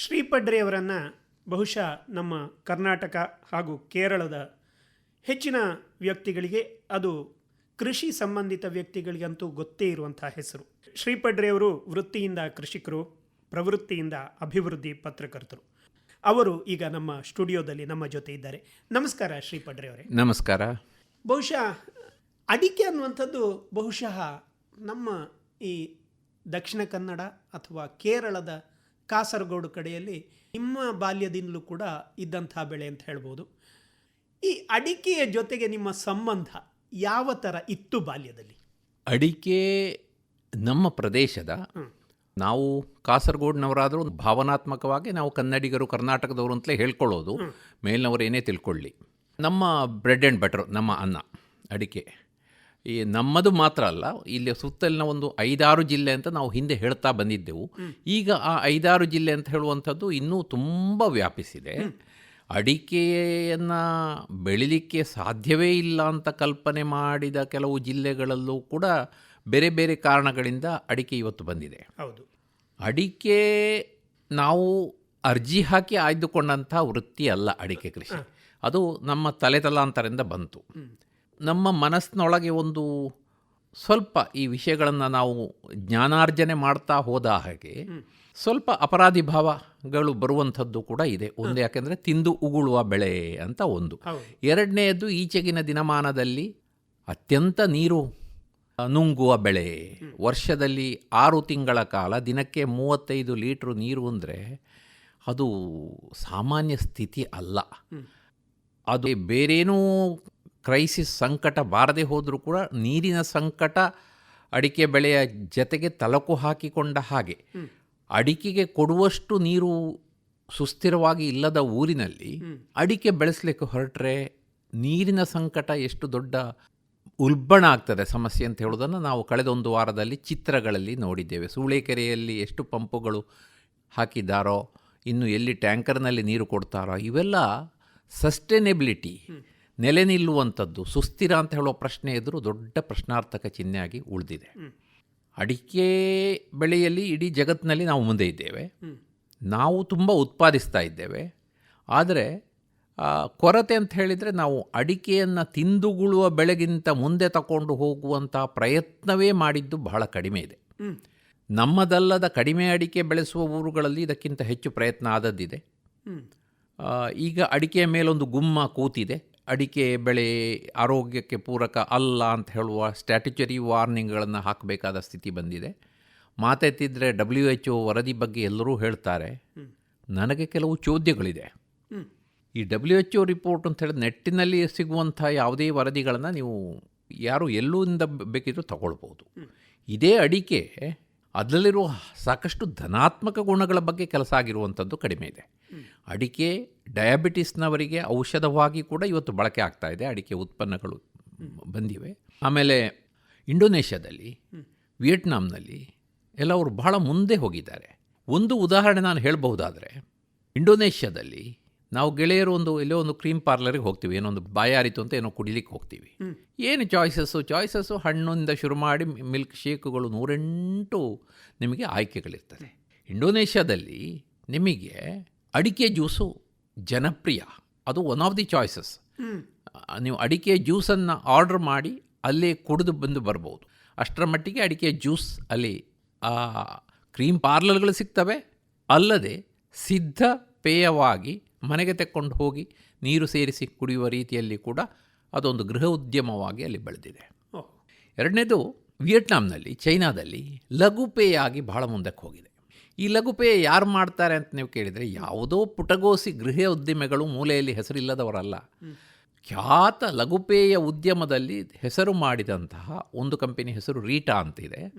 ಶ್ರೀಪಡ್ರೆಯವರನ್ನು ಬಹುಶಃ ನಮ್ಮ ಕರ್ನಾಟಕ ಹಾಗೂ ಕೇರಳದ ಹೆಚ್ಚಿನ ವ್ಯಕ್ತಿಗಳಿಗೆ ಅದು ಕೃಷಿ ಸಂಬಂಧಿತ ವ್ಯಕ್ತಿಗಳಿಗಂತೂ ಗೊತ್ತೇ ಇರುವಂಥ ಹೆಸರು. ಶ್ರೀಪಡ್ರೆಯವರು ವೃತ್ತಿಯಿಂದ ಕೃಷಿಕರು ಪ್ರವೃತ್ತಿಯಿಂದ ಅಭಿವೃದ್ಧಿ ಪತ್ರಕರ್ತರು. ಅವರು ಈಗ ನಮ್ಮ ಸ್ಟುಡಿಯೋದಲ್ಲಿ ನಮ್ಮ ಜೊತೆ ಇದ್ದಾರೆ. ನಮಸ್ಕಾರ ಶ್ರೀಪಡ್ರೆಯವರೇ ನಮಸ್ಕಾರ. ಬಹುಶಃ ಅಡಿಕೆ ಅನ್ನುವಂಥದ್ದು ಬಹುಶಃ ನಮ್ಮ ಈ ದಕ್ಷಿಣ ಕನ್ನಡ ಅಥವಾ ಕೇರಳದ ಕಾಸರಗೋಡು ಕಡೆಯಲ್ಲಿ ನಿಮ್ಮ ಬಾಲ್ಯದಿಂದಲೂ ಕೂಡ ಇದ್ದಂಥ ಬೆಳೆ ಅಂತ ಹೇಳ್ಬೋದು. ಈ ಅಡಿಕೆಯ ಜೊತೆಗೆ ನಿಮ್ಮ ಸಂಬಂಧ ಯಾವ ಥರ ಇತ್ತು ಬಾಲ್ಯದಲ್ಲಿ? ಅಡಿಕೆ ನಮ್ಮ ಪ್ರದೇಶದ ನಾವು ಕಾಸರಗೋಡಿನವರಾದರೂ ಭಾವನಾತ್ಮಕವಾಗಿ ನಾವು ಕನ್ನಡಿಗರು ಕರ್ನಾಟಕದವರು ಅಂತಲೇ ಹೇಳ್ಕೊಳ್ಳೋದು. ಮೇಲಿನವರು ಏನೇ ತಿಳ್ಕೊಳ್ಳಿ. ನಮ್ಮ ಬ್ರೆಡ್ ಆ್ಯಂಡ್ ಬಟರ್ ನಮ್ಮ ಅನ್ನ ಅಡಿಕೆ. ಈ ನಮ್ಮದು ಮಾತ್ರ ಅಲ್ಲ ಇಲ್ಲಿ ಸುತ್ತಲಿನ ಒಂದು ಐದಾರು ಜಿಲ್ಲೆ ಅಂತ ನಾವು ಹಿಂದೆ ಹೇಳ್ತಾ ಬಂದಿದ್ದೆವು. ಈಗ ಆ ಐದಾರು ಜಿಲ್ಲೆ ಅಂತ ಹೇಳುವಂಥದ್ದು ಇನ್ನೂ ತುಂಬ ವ್ಯಾಪಿಸಿದೆ. ಅಡಿಕೆಯನ್ನು ಬೆಳಿಲಿಕ್ಕೆ ಸಾಧ್ಯವೇ ಇಲ್ಲ ಅಂತ ಕಲ್ಪನೆ ಮಾಡಿದ ಕೆಲವು ಜಿಲ್ಲೆಗಳಲ್ಲೂ ಕೂಡ ಬೇರೆ ಬೇರೆ ಕಾರಣಗಳಿಂದ ಅಡಿಕೆ ಇವತ್ತು ಬಂದಿದೆ. ಹೌದು. ಅಡಿಕೆ ನಾವು ಅರ್ಜಿ ಹಾಕಿ ಆಯ್ದುಕೊಂಡಂಥ ವೃತ್ತಿ ಅಲ್ಲ ಅಡಿಕೆ ಕೃಷಿ. ಅದು ನಮ್ಮ ತಲೆತಲಾಂತರದಿಂದ ಬಂತು. ನಮ್ಮ ಮನಸ್ಸಿನೊಳಗೆ ಒಂದು ಸ್ವಲ್ಪ ಈ ವಿಷಯಗಳನ್ನು ನಾವು ಜ್ಞಾನಾರ್ಜನೆ ಮಾಡ್ತಾ ಹೋದ ಹಾಗೆ ಸ್ವಲ್ಪ ಅಪರಾಧಿ ಭಾವಗಳು ಬರುವಂಥದ್ದು ಕೂಡ ಇದೆ. ಒಂದು ಯಾಕೆಂದರೆ ತಿಂದು ಉಗುಳುವ ಬೆಳೆ ಅಂತ ಒಂದು. ಎರಡನೆಯದ್ದು ಎರಡನೆಯದು ಈಚೆಗಿನ ದಿನಮಾನದಲ್ಲಿ ಅತ್ಯಂತ ನೀರು ನುಂಗುವ ಬೆಳೆ. ವರ್ಷದಲ್ಲಿ ಆರು ತಿಂಗಳ ಕಾಲ ದಿನಕ್ಕೆ ಮೂವತ್ತೈದು ಲೀಟ್ರು ನೀರು ಅಂದರೆ ಅದು ಸಾಮಾನ್ಯ ಸ್ಥಿತಿ ಅಲ್ಲ. ಅದು ಬೇರೇನೂ ಕ್ರೈಸಿಸ್ ಸಂಕಟ ಬಾರದೆ ಹೋದರೂ ಕೂಡ ನೀರಿನ ಸಂಕಟ ಅಡಿಕೆ ಬೆಳೆಯ ಜತೆಗೆ ತಲಕು ಹಾಕಿಕೊಂಡ ಹಾಗೆ ಅಡಿಕೆಗೆ ಕೊಡುವಷ್ಟು ನೀರು ಸುಸ್ಥಿರವಾಗಿ ಇಲ್ಲದ ಊರಿನಲ್ಲಿ ಅಡಿಕೆ ಬೆಳೆಸಲಿಕ್ಕೆ ಹೊರಟ್ರೆ ನೀರಿನ ಸಂಕಟ ಎಷ್ಟು ದೊಡ್ಡ ಉಲ್ಬಣ ಆಗ್ತದೆ ಸಮಸ್ಯೆ ಅಂತ ಹೇಳೋದನ್ನು ನಾವು ಕಳೆದ ಒಂದು ವಾರದಲ್ಲಿ ಚಿತ್ರಗಳಲ್ಲಿ ನೋಡಿದ್ದೇವೆ. ಸೂಳೆಕೆರೆಯಲ್ಲಿ ಎಷ್ಟು ಪಂಪುಗಳು ಹಾಕಿದ್ದಾರೋ ಇನ್ನು ಎಲ್ಲಿ ಟ್ಯಾಂಕರ್ನಲ್ಲಿ ನೀರು ಕೊಡ್ತಾರೋ ಇವೆಲ್ಲ ಸಸ್ಟೈನೆಬಿಲಿಟಿ ನೆಲೆ ನಿಲ್ಲುವಂಥದ್ದು ಸುಸ್ಥಿರ ಅಂತ ಹೇಳುವ ಪ್ರಶ್ನೆ ಎದುರು ದೊಡ್ಡ ಪ್ರಶ್ನಾರ್ಥಕ ಚಿಹ್ನೆಯಾಗಿ ಉಳಿದಿದೆ. ಅಡಿಕೆ ಬೆಳೆಯಲ್ಲಿ ಇಡೀ ಜಗತ್ತಿನಲ್ಲಿ ನಾವು ಮುಂದೆ ಇದ್ದೇವೆ. ನಾವು ತುಂಬ ಉತ್ಪಾದಿಸ್ತಾ ಇದ್ದೇವೆ. ಆದರೆ ಕೊರತೆ ಅಂತ ಹೇಳಿದರೆ ನಾವು ಅಡಿಕೆಯನ್ನು ತಿಂದುಗುಳುವ ಬೆಳೆಗಿಂತ ಮುಂದೆ ತಗೊಂಡು ಹೋಗುವಂಥ ಪ್ರಯತ್ನವೇ ಮಾಡಿದ್ದು ಬಹಳ ಕಡಿಮೆ ಇದೆ. ನಮ್ಮದಲ್ಲದ ಕಡಿಮೆ ಅಡಿಕೆ ಬೆಳೆಸುವ ಊರುಗಳಲ್ಲಿ ಇದಕ್ಕಿಂತ ಹೆಚ್ಚು ಪ್ರಯತ್ನ ಆದದ್ದಿದೆ. ಈಗ ಅಡಿಕೆಯ ಮೇಲೊಂದು ಗುಮ್ಮ ಕೂತಿದೆ. ಅಡಿಕೆ ಬೆಳೆ ಆರೋಗ್ಯಕ್ಕೆ ಪೂರಕ ಅಲ್ಲ ಅಂತ ಹೇಳುವ ಸ್ಟ್ಯಾಟ್ಯುಚರಿ ವಾರ್ನಿಂಗ್ಗಳನ್ನು ಹಾಕಬೇಕಾದ ಸ್ಥಿತಿ ಬಂದಿದೆ. ಮಾತೆತ್ತಿದ್ರೆ ಡಬ್ಲ್ಯೂ ಎಚ್ ಒ ವರದಿ ಬಗ್ಗೆ ಎಲ್ಲರೂ ಹೇಳ್ತಾರೆ. ನನಗೆ ಕೆಲವು ಚೋದ್ಯಗಳಿದೆ. ಈ ಡಬ್ಲ್ಯೂ ಎಚ್ ಒ ರಿಪೋರ್ಟ್ ಅಂತ ಹೇಳಿದ್ರೆ ನೆಟ್ಟಿನಲ್ಲಿ ಸಿಗುವಂಥ ಯಾವುದೇ ವರದಿಗಳನ್ನು ನೀವು ಯಾರು ಎಲ್ಲೂಂದ ಬೇಕಿದ್ರೂ ತಗೊಳ್ಬೋದು. ಇದೇ ಅಡಿಕೆ, ಅದರಲ್ಲಿರುವ ಸಾಕಷ್ಟು ಧನಾತ್ಮಕ ಗುಣಗಳ ಬಗ್ಗೆ ಕೆಲಸ ಆಗಿರುವಂಥದ್ದು ಕಡಿಮೆ ಇದೆ. ಅಡಿಕೆ ಡಯಾಬಿಟಿಸ್ನವರಿಗೆ ಔಷಧವಾಗಿ ಕೂಡ ಇವತ್ತು ಬಳಕೆ ಆಗ್ತಾ ಇದೆ. ಅಡಿಕೆ ಉತ್ಪನ್ನಗಳು ಬಂದಿವೆ. ಆಮೇಲೆ ಇಂಡೋನೇಷ್ಯಾದಲ್ಲಿ ವಿಯೆಟ್ನಾಂನಲ್ಲಿ ಎಲ್ಲ ಅವರು ಬಹಳ ಮುಂದೆ ಹೋಗಿದ್ದಾರೆ. ಒಂದು ಉದಾಹರಣೆ ನಾನು ಹೇಳಬಹುದಾದರೆ ಇಂಡೋನೇಷ್ಯಾದಲ್ಲಿ ನಾವು ಗೆಳೆಯರು ಒಂದು ಎಲ್ಲೋ ಒಂದು ಕ್ರೀಮ್ ಪಾರ್ಲರಿಗೆ ಹೋಗ್ತೀವಿ ಏನೋ ಒಂದು ಬಾಯಾರಿತು ಅಂತ ಏನೋ ಕುಡಿಲಿಕ್ಕೆ ಹೋಗ್ತೀವಿ. ಏನು ಚಾಯ್ಸಸ್ಸು? ಚಾಯ್ಸಸ್ಸು ಹಣ್ಣಿಂದ ಶುರು ಮಾಡಿ ಮಿಲ್ಕ್ ಶೇಕುಗಳು ನೂರೆಂಟು ನಿಮಗೆ ಆಯ್ಕೆಗಳಿರ್ತದೆ. ಇಂಡೋನೇಷ್ಯಾದಲ್ಲಿ ನಿಮಗೆ ಅಡಿಕೆ ಜ್ಯೂಸು ಜನಪ್ರಿಯ. ಅದು ಒನ್ ಆಫ್ ದಿ ಚಾಯ್ಸಸ್. ನೀವು ಅಡಿಕೆ ಜ್ಯೂಸನ್ನು ಆರ್ಡ್ರ್ ಮಾಡಿ ಅಲ್ಲೇ ಕುಡಿದು ಬಂದು ಬರ್ಬೋದು. ಅಷ್ಟರ ಮಟ್ಟಿಗೆ ಅಡಿಕೆ ಜ್ಯೂಸ್ ಅಲ್ಲಿ ಕ್ರೀಮ್ ಪಾರ್ಲರ್ಗಳು ಸಿಗ್ತವೆ. ಅಲ್ಲದೆ ಸಿದ್ಧ ಪೇಯವಾಗಿ ಮನೆಗೆ ತೆಕ್ಕೊಂಡು ಹೋಗಿ ನೀರು ಸೇರಿಸಿ ಕುಡಿಯುವ ರೀತಿಯಲ್ಲಿ ಕೂಡ ಅದೊಂದು ಗೃಹ ಉದ್ಯಮವಾಗಿ ಅಲ್ಲಿ ಬೆಳೆದಿದೆ. ಎರಡನೇದು ವಿಯೆಟ್ನಾಂನಲ್ಲಿ ಚೈನಾದಲ್ಲಿ ಲಘು ಪೇಯಾಗಿ ಬಹಳ ಮುಂದಕ್ಕೆ ಹೋಗಿದೆ. ಈ ಲಘುಪೇಯ ಯಾರು ಮಾಡ್ತಾರೆ ಅಂತ ನೀವು ಕೇಳಿದರೆ ಯಾವುದೋ ಪುಟಗೋಸಿ ಗೃಹ ಉದ್ದಿಮೆಗಳು ಮೂಲೆಯಲ್ಲಿ ಹೆಸರಿಲ್ಲದವರಲ್ಲ. ಖ್ಯಾತ ಲಘುಪೇಯ ಉದ್ಯಮದಲ್ಲಿ ಹೆಸರು ಮಾಡಿದಂತಹ ಒಂದು ಕಂಪನಿ ಹೆಸರು ರೀಟಾ ಅಂತಿದೆ.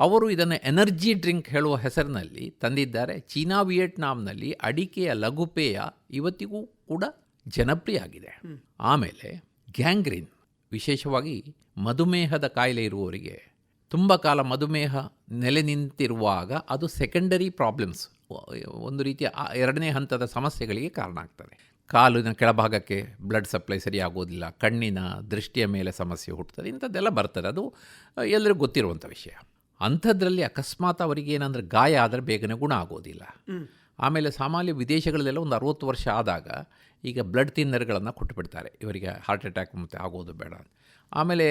ಅವರು ಇದನ್ನು ಎನರ್ಜಿ ಡ್ರಿಂಕ್ ಹೇಳುವ ಹೆಸರಿನಲ್ಲಿ ತಂದಿದ್ದಾರೆ. ಚೀನಾ ವಿಯೆಟ್ನಾಂನಲ್ಲಿ ಅಡಿಕೆಯ ಲಘುಪೇಯ ಇವತ್ತಿಗೂ ಕೂಡ ಜನಪ್ರಿಯ ಆಗಿದೆ ಆಮೇಲೆ ಗ್ಯಾಂಗ್ರೀನ್ ವಿಶೇಷವಾಗಿ ಮಧುಮೇಹದ ಕಾಯಿಲೆ ಇರುವವರಿಗೆ ತುಂಬ ಕಾಲ ಮಧುಮೇಹ ನೆಲೆ ನಿಂತಿರುವಾಗ ಅದು ಸೆಕೆಂಡರಿ ಪ್ರಾಬ್ಲಮ್ಸ್ ಒಂದು ರೀತಿಯ ಎರಡನೇ ಹಂತದ ಸಮಸ್ಯೆಗಳಿಗೆ ಕಾರಣ ಆಗ್ತದೆ. ಕಾಲಿನ ಕೆಳಭಾಗಕ್ಕೆ ಬ್ಲಡ್ ಸಪ್ಲೈ ಸರಿಯಾಗೋದಿಲ್ಲ ಕಣ್ಣಿನ ದೃಷ್ಟಿಯ ಮೇಲೆ ಸಮಸ್ಯೆ ಹುಟ್ಟುತ್ತದೆ ಇಂಥದ್ದೆಲ್ಲ ಬರ್ತದೆ. ಅದು ಎಲ್ಲರಿಗೂ ಗೊತ್ತಿರುವಂಥ ವಿಷಯ. ಅಂಥದ್ರಲ್ಲಿ ಅಕಸ್ಮಾತ್ ಅವರಿಗೆ ಏನಂದರೆ ಗಾಯ ಆದರೆ ಬೇಗನೆ ಗುಣ ಆಗೋದಿಲ್ಲ. ಆಮೇಲೆ ಸಾಮಾನ್ಯ ವಿದೇಶಗಳಲ್ಲೆಲ್ಲ ಒಂದು ಅರುವತ್ತು ವರ್ಷ ಆದಾಗ ಈಗ ಬ್ಲಡ್ ತಿನ್ನರ್ಗಳನ್ನು ಕೊಟ್ಟುಬಿಡ್ತಾರೆ ಇವರಿಗೆ ಹಾರ್ಟ್ ಅಟ್ಯಾಕ್ ಮತ್ತು ಆಗೋದು ಬೇಡ ಆಮೇಲೆ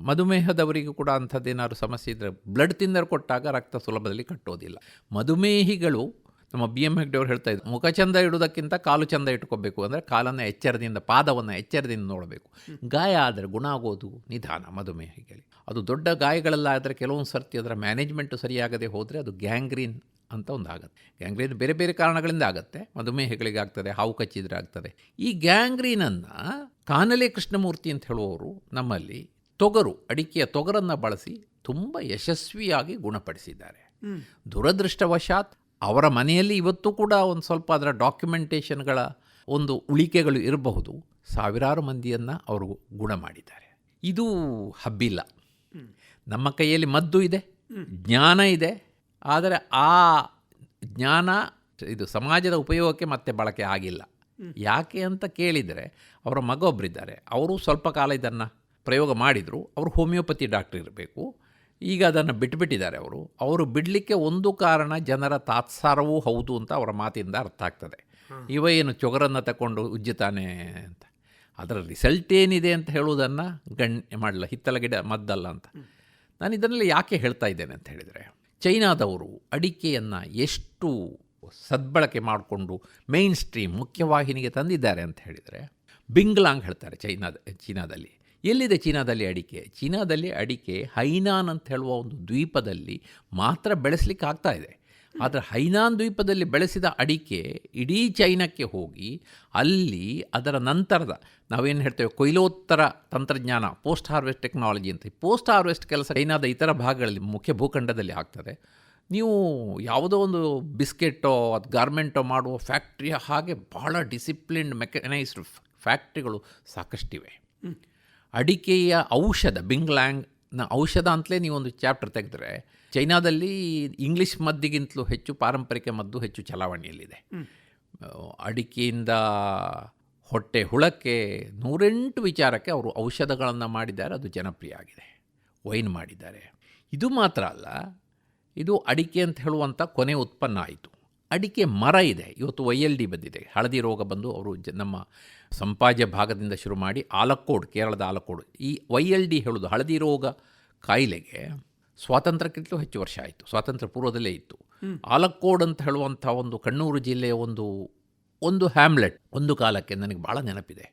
ಮಧುಮೇಹದವರಿಗೂ ಕೂಡ ಅಂಥದ್ದೇನಾದ್ರು ಸಮಸ್ಯೆ ಇದ್ದರೆ ಬ್ಲಡ್ ತಿನ್ನರ್ ಕೊಟ್ಟಾಗ ರಕ್ತ ಸುಲಭದಲ್ಲಿ ಕಟ್ಟೋದಿಲ್ಲ. ಮಧುಮೇಹಿಗಳು, ನಮ್ಮ ಬಿ ಎಂ ಹೆಗ್ಡೆಯವರು ಹೇಳ್ತಾ ಇದ್ದರು ಮುಖ ಚಂದ ಇಡೋದಕ್ಕಿಂತ ಕಾಲು ಚಂದ ಇಟ್ಕೋಬೇಕು ಅಂದರೆ ಕಾಲನ್ನು ಎಚ್ಚರದಿಂದ, ಪಾದವನ್ನು ಎಚ್ಚರದಿಂದ ನೋಡಬೇಕು. ಗಾಯ ಆದರೆ ಗುಣ ಆಗೋದು ನಿಧಾನ ಮಧುಮೇಹಿಗಳಿಗೆ. ಅದು ದೊಡ್ಡ ಗಾಯಗಳಲ್ಲಾದರೆ ಕೆಲವೊಂದು ಸರ್ತಿ ಅದರ ಮ್ಯಾನೇಜ್ಮೆಂಟು ಸರಿಯಾಗದೆ ಹೋದರೆ ಅದು ಗ್ಯಾಂಗ್ರೀನ್ ಅಂತ ಒಂದು ಆಗುತ್ತೆ. ಗ್ಯಾಂಗ್ರೀನ್ ಬೇರೆ ಬೇರೆ ಕಾರಣಗಳಿಂದ ಆಗುತ್ತೆ. ಮಧುಮೇಹಗಳಿಗೆ ಆಗ್ತದೆ ಹಾವು ಕಚ್ಚಿದ್ರೆ ಆಗ್ತದೆ. ಈ ಗ್ಯಾಂಗ್ರೀನನ್ನು ಕಾನಲೆ ಕೃಷ್ಣಮೂರ್ತಿ ಅಂತ ಹೇಳುವವರು ನಮ್ಮಲ್ಲಿ ತೊಗರು ಅಡಿಕೆಯ ತೊಗರನ್ನು ಬಳಸಿ ತುಂಬ ಯಶಸ್ವಿಯಾಗಿ ಗುಣಪಡಿಸಿದ್ದಾರೆ. ದುರದೃಷ್ಟವಶಾತ್ ಅವರ ಮನೆಯಲ್ಲಿ ಇವತ್ತು ಕೂಡ ಒಂದು ಸ್ವಲ್ಪ ಅದರ ಡಾಕ್ಯುಮೆಂಟೇಷನ್ಗಳ ಒಂದು ಉಳಿಕೆಗಳು ಇರಬಹುದು. ಸಾವಿರಾರು ಮಂದಿಯನ್ನು ಅವರು ಗುಣ ಮಾಡಿದ್ದಾರೆ. ಇದು ಹಬ್ಬಿಲ್ಲ. ನಮ್ಮ ಕೈಯಲ್ಲಿ ಮದ್ದು ಇದೆ ಜ್ಞಾನ ಇದೆ ಆದರೆ ಆ ಜ್ಞಾನ ಇದು ಸಮಾಜದ ಉಪಯೋಗಕ್ಕೆ ಮತ್ತೆ ಬಳಕೆ ಆಗಿಲ್ಲ. ಯಾಕೆ ಅಂತ ಕೇಳಿದರೆ ಅವರ ಮಗ ಒಬ್ಬರಿದ್ದಾರೆ ಅವರು ಸ್ವಲ್ಪ ಕಾಲ ಇದನ್ನು ಪ್ರಯೋಗ ಮಾಡಿದರು. ಅವರು ಹೋಮಿಯೋಪತಿ ಡಾಕ್ಟರ್ ಇರಬೇಕು. ಈಗ ಅದನ್ನು ಬಿಟ್ಟುಬಿಟ್ಟಿದ್ದಾರೆ ಅವರು. ಅವರು ಬಿಡಲಿಕ್ಕೆ ಒಂದು ಕಾರಣ ಜನರ ತಾತ್ಸಾರವೂ ಹೌದು ಅಂತ ಅವರ ಮಾತಿಂದ ಅರ್ಥ ಆಗ್ತದೆ. ಇವ ಏನು ಚೊಗರನ್ನು ತಗೊಂಡು ಉಜ್ಜುತ್ತಾನೆ ಅಂತ. ಅದರ ರಿಸಲ್ಟ್ ಏನಿದೆ ಅಂತ ಹೇಳುವುದನ್ನು ಗಣ್ಯ ಮಾಡಲ್ಲ ಹಿತ್ತಲ ಗಿಡ ಮದ್ದಲ್ಲ ಅಂತ. ನಾನು ಇದರಲ್ಲಿ ಯಾಕೆ ಹೇಳ್ತಾ ಇದ್ದೇನೆ ಅಂತ ಹೇಳಿದರೆ ಚೈನಾದವರು ಅಡಿಕೆಯನ್ನು ಎಷ್ಟು ಸದ್ಬಳಕೆ ಮಾಡಿಕೊಂಡು ಮೇನ್ ಸ್ಟ್ರೀಮ್ ಮುಖ್ಯವಾಹಿನಿಗೆ ತಂದಿದ್ದಾರೆ ಅಂತ ಹೇಳಿದರೆ, ಬಿಂಗ್ಲಾಂಗ್ ಹೇಳ್ತಾರೆ ಚೈನಾದ ಚೀನಾದಲ್ಲಿ. ಎಲ್ಲಿದೆ ಚೀನಾದಲ್ಲಿ ಅಡಿಕೆ? ಚೀನಾದಲ್ಲಿ ಅಡಿಕೆ ಹೈನಾನ್ ಅಂತ ಹೇಳುವ ಒಂದು ದ್ವೀಪದಲ್ಲಿ ಮಾತ್ರ ಬೆಳೆಸಲಿಕ್ಕೆ ಆಗ್ತಾ ಆದರೆ ಹೈನಾನ್ ದ್ವೀಪದಲ್ಲಿ ಬೆಳೆಸಿದ ಅಡಿಕೆ ಇಡೀ ಚೈನಕ್ಕೆ ಹೋಗಿ ಅಲ್ಲಿ ಅದರ ನಂತರದ ನಾವೇನು ಹೇಳ್ತೇವೆ ಕೊಯ್ಲೋತ್ತರ ತಂತ್ರಜ್ಞಾನ ಪೋಸ್ಟ್ ಹಾರ್ವೆಸ್ಟ್ ಟೆಕ್ನಾಲಜಿ ಅಂತ ಪೋಸ್ಟ್ ಹಾರ್ವೆಸ್ಟ್ ಕೆಲಸ ಚೈನಾದ ಇತರ ಭಾಗಗಳಲ್ಲಿ ಮುಖ್ಯ ಭೂಖಂಡದಲ್ಲಿ ಆಗ್ತದೆ. ನೀವು ಯಾವುದೋ ಒಂದು ಬಿಸ್ಕೆಟೋ ಅದು ಗಾರ್ಮೆಂಟೋ ಮಾಡುವ ಫ್ಯಾಕ್ಟ್ರಿಯ ಹಾಗೆ ಭಾಳ ಡಿಸಿಪ್ಲಿನ್ಡ್ ಮೆಕನೈಸ್ಡ್ ಫ್ಯಾಕ್ಟ್ರಿಗಳು ಸಾಕಷ್ಟಿವೆ. ಅಡಿಕೆಯ ಔಷಧ ಬಿಂಗ್ಲ್ಯಾಂಗ್ನ ಔಷಧ ಅಂತಲೇ ನೀವೊಂದು ಚಾಪ್ಟರ್ ತೆಗೆದ್ರೆ ಚೈನಾದಲ್ಲಿ ಇಂಗ್ಲೀಷ್ ಮದ್ದಿಗಿಂತಲೂ ಹೆಚ್ಚು ಪಾರಂಪರಿಕ ಮದ್ದು ಹೆಚ್ಚು ಚಲಾವಣೆಯಲ್ಲಿದೆ. ಅಡಿಕೆಯಿಂದ ಹೊಟ್ಟೆ ಹುಳಕ್ಕೆ ನೂರೆಂಟು ವಿಚಾರಕ್ಕೆ ಅವರು ಔಷಧಗಳನ್ನು ಮಾಡಿದ್ದಾರೆ ಅದು ಜನಪ್ರಿಯ ಆಗಿದೆ. ವೈನ್ ಮಾಡಿದ್ದಾರೆ. ಇದು ಮಾತ್ರ ಅಲ್ಲ ಇದು ಅಡಿಕೆ ಅಂತ ಹೇಳುವಂಥ ಕೊನೆ ಉತ್ಪನ್ನ ಆಯಿತು. ಅಡಿಕೆ ಮರ ಇದೆ ಇವತ್ತು ವೈ ಎಲ್ ಡಿ ಬಂದಿದೆ. ಹಳದಿ ರೋಗ ಬಂದು ಅವರು ಜ ನಮ್ಮ ಸಂಪಾಜ್ಯ ಭಾಗದಿಂದ ಶುರು ಮಾಡಿ ಆಲಕ್ಕೋಡ್ ಕೇರಳದ ಆಲಕ್ಕೋಡ್. ಈ ವೈ ಎಲ್ ಡಿ ಹೇಳೋದು ಹಳದಿ ರೋಗ ಕಾಯಿಲೆಗೆ ಸ್ವಾತಂತ್ರ್ಯಕ್ಕಿಂತಲೂ ಹೆಚ್ಚು ವರ್ಷ ಆಯಿತು. ಸ್ವಾತಂತ್ರ್ಯ ಪೂರ್ವದಲ್ಲೇ ಇತ್ತು. ಆಲಕ್ಕೋಡ್ ಅಂತ ಹೇಳುವಂಥ ಒಂದು ಕಣ್ಣೂರು ಜಿಲ್ಲೆಯ ಒಂದು ಒಂದು ಹ್ಯಾಮ್ಲೆಟ್ ಒಂದು ಕಾಲಕ್ಕೆ ನನಗೆ ಭಾಳ ನೆನಪಿದೆ.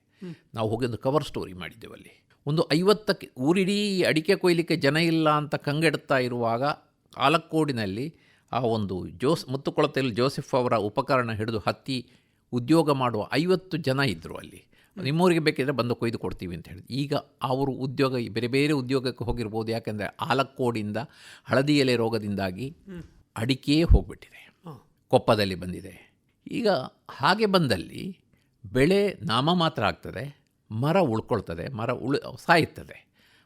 ನಾವು ಹೋಗಿ ಒಂದು ಕವರ್ ಸ್ಟೋರಿ ಮಾಡಿದ್ದೇವೆ ಅಲ್ಲಿ. ಒಂದು ಐವತ್ತಕ್ಕೆ ಊರಿಡೀ ಅಡಿಕೆ ಕೊಯ್ಲಿಕ್ಕೆ ಜನ ಇಲ್ಲ ಅಂತ ಕಂಗೆಡ್ತಾ ಇರುವಾಗ ಆಲಕ್ಕೋಡಿನಲ್ಲಿ ಆ ಒಂದು ಜೋಸ್ ಮುತ್ತುಕೊಳತೆಯಲ್ಲಿ ಜೋಸೆಫ್ ಅವರ ಉಪಕರಣ ಹಿಡಿದು ಹತ್ತಿ ಉದ್ಯೋಗ ಮಾಡುವ ಐವತ್ತು ಜನ ಇದ್ದರು ಅಲ್ಲಿ. ನಿಮ್ಮೂರಿಗೆ ಬೇಕಿದ್ರೆ ಬಂದು ಕೊಯ್ದು ಕೊಡ್ತೀವಿ ಅಂತ ಹೇಳಿ ಈಗ ಅವರು ಉದ್ಯೋಗ ಬೇರೆ ಬೇರೆ ಉದ್ಯೋಗಕ್ಕೆ ಹೋಗಿರ್ಬೋದು. ಯಾಕೆಂದರೆ ಆಲಕ್ಕೋಡಿಂದ ಹಳದಿ ಎಲೆ ರೋಗದಿಂದಾಗಿ ಅಡಿಕೆಯೇ ಹೋಗ್ಬಿಟ್ಟಿದೆ. ಕೊಪ್ಪದಲ್ಲಿ ಬಂದಿದೆ. ಈಗ ಹಾಗೆ ಬಂದಲ್ಲಿ ಬೆಳೆ ನಾಮ ಮಾತ್ರ ಆಗ್ತದೆ ಮರ ಉಳ್ಕೊಳ್ತದೆ ಮರ ಉಳು ಸಾಯುತ್ತದೆ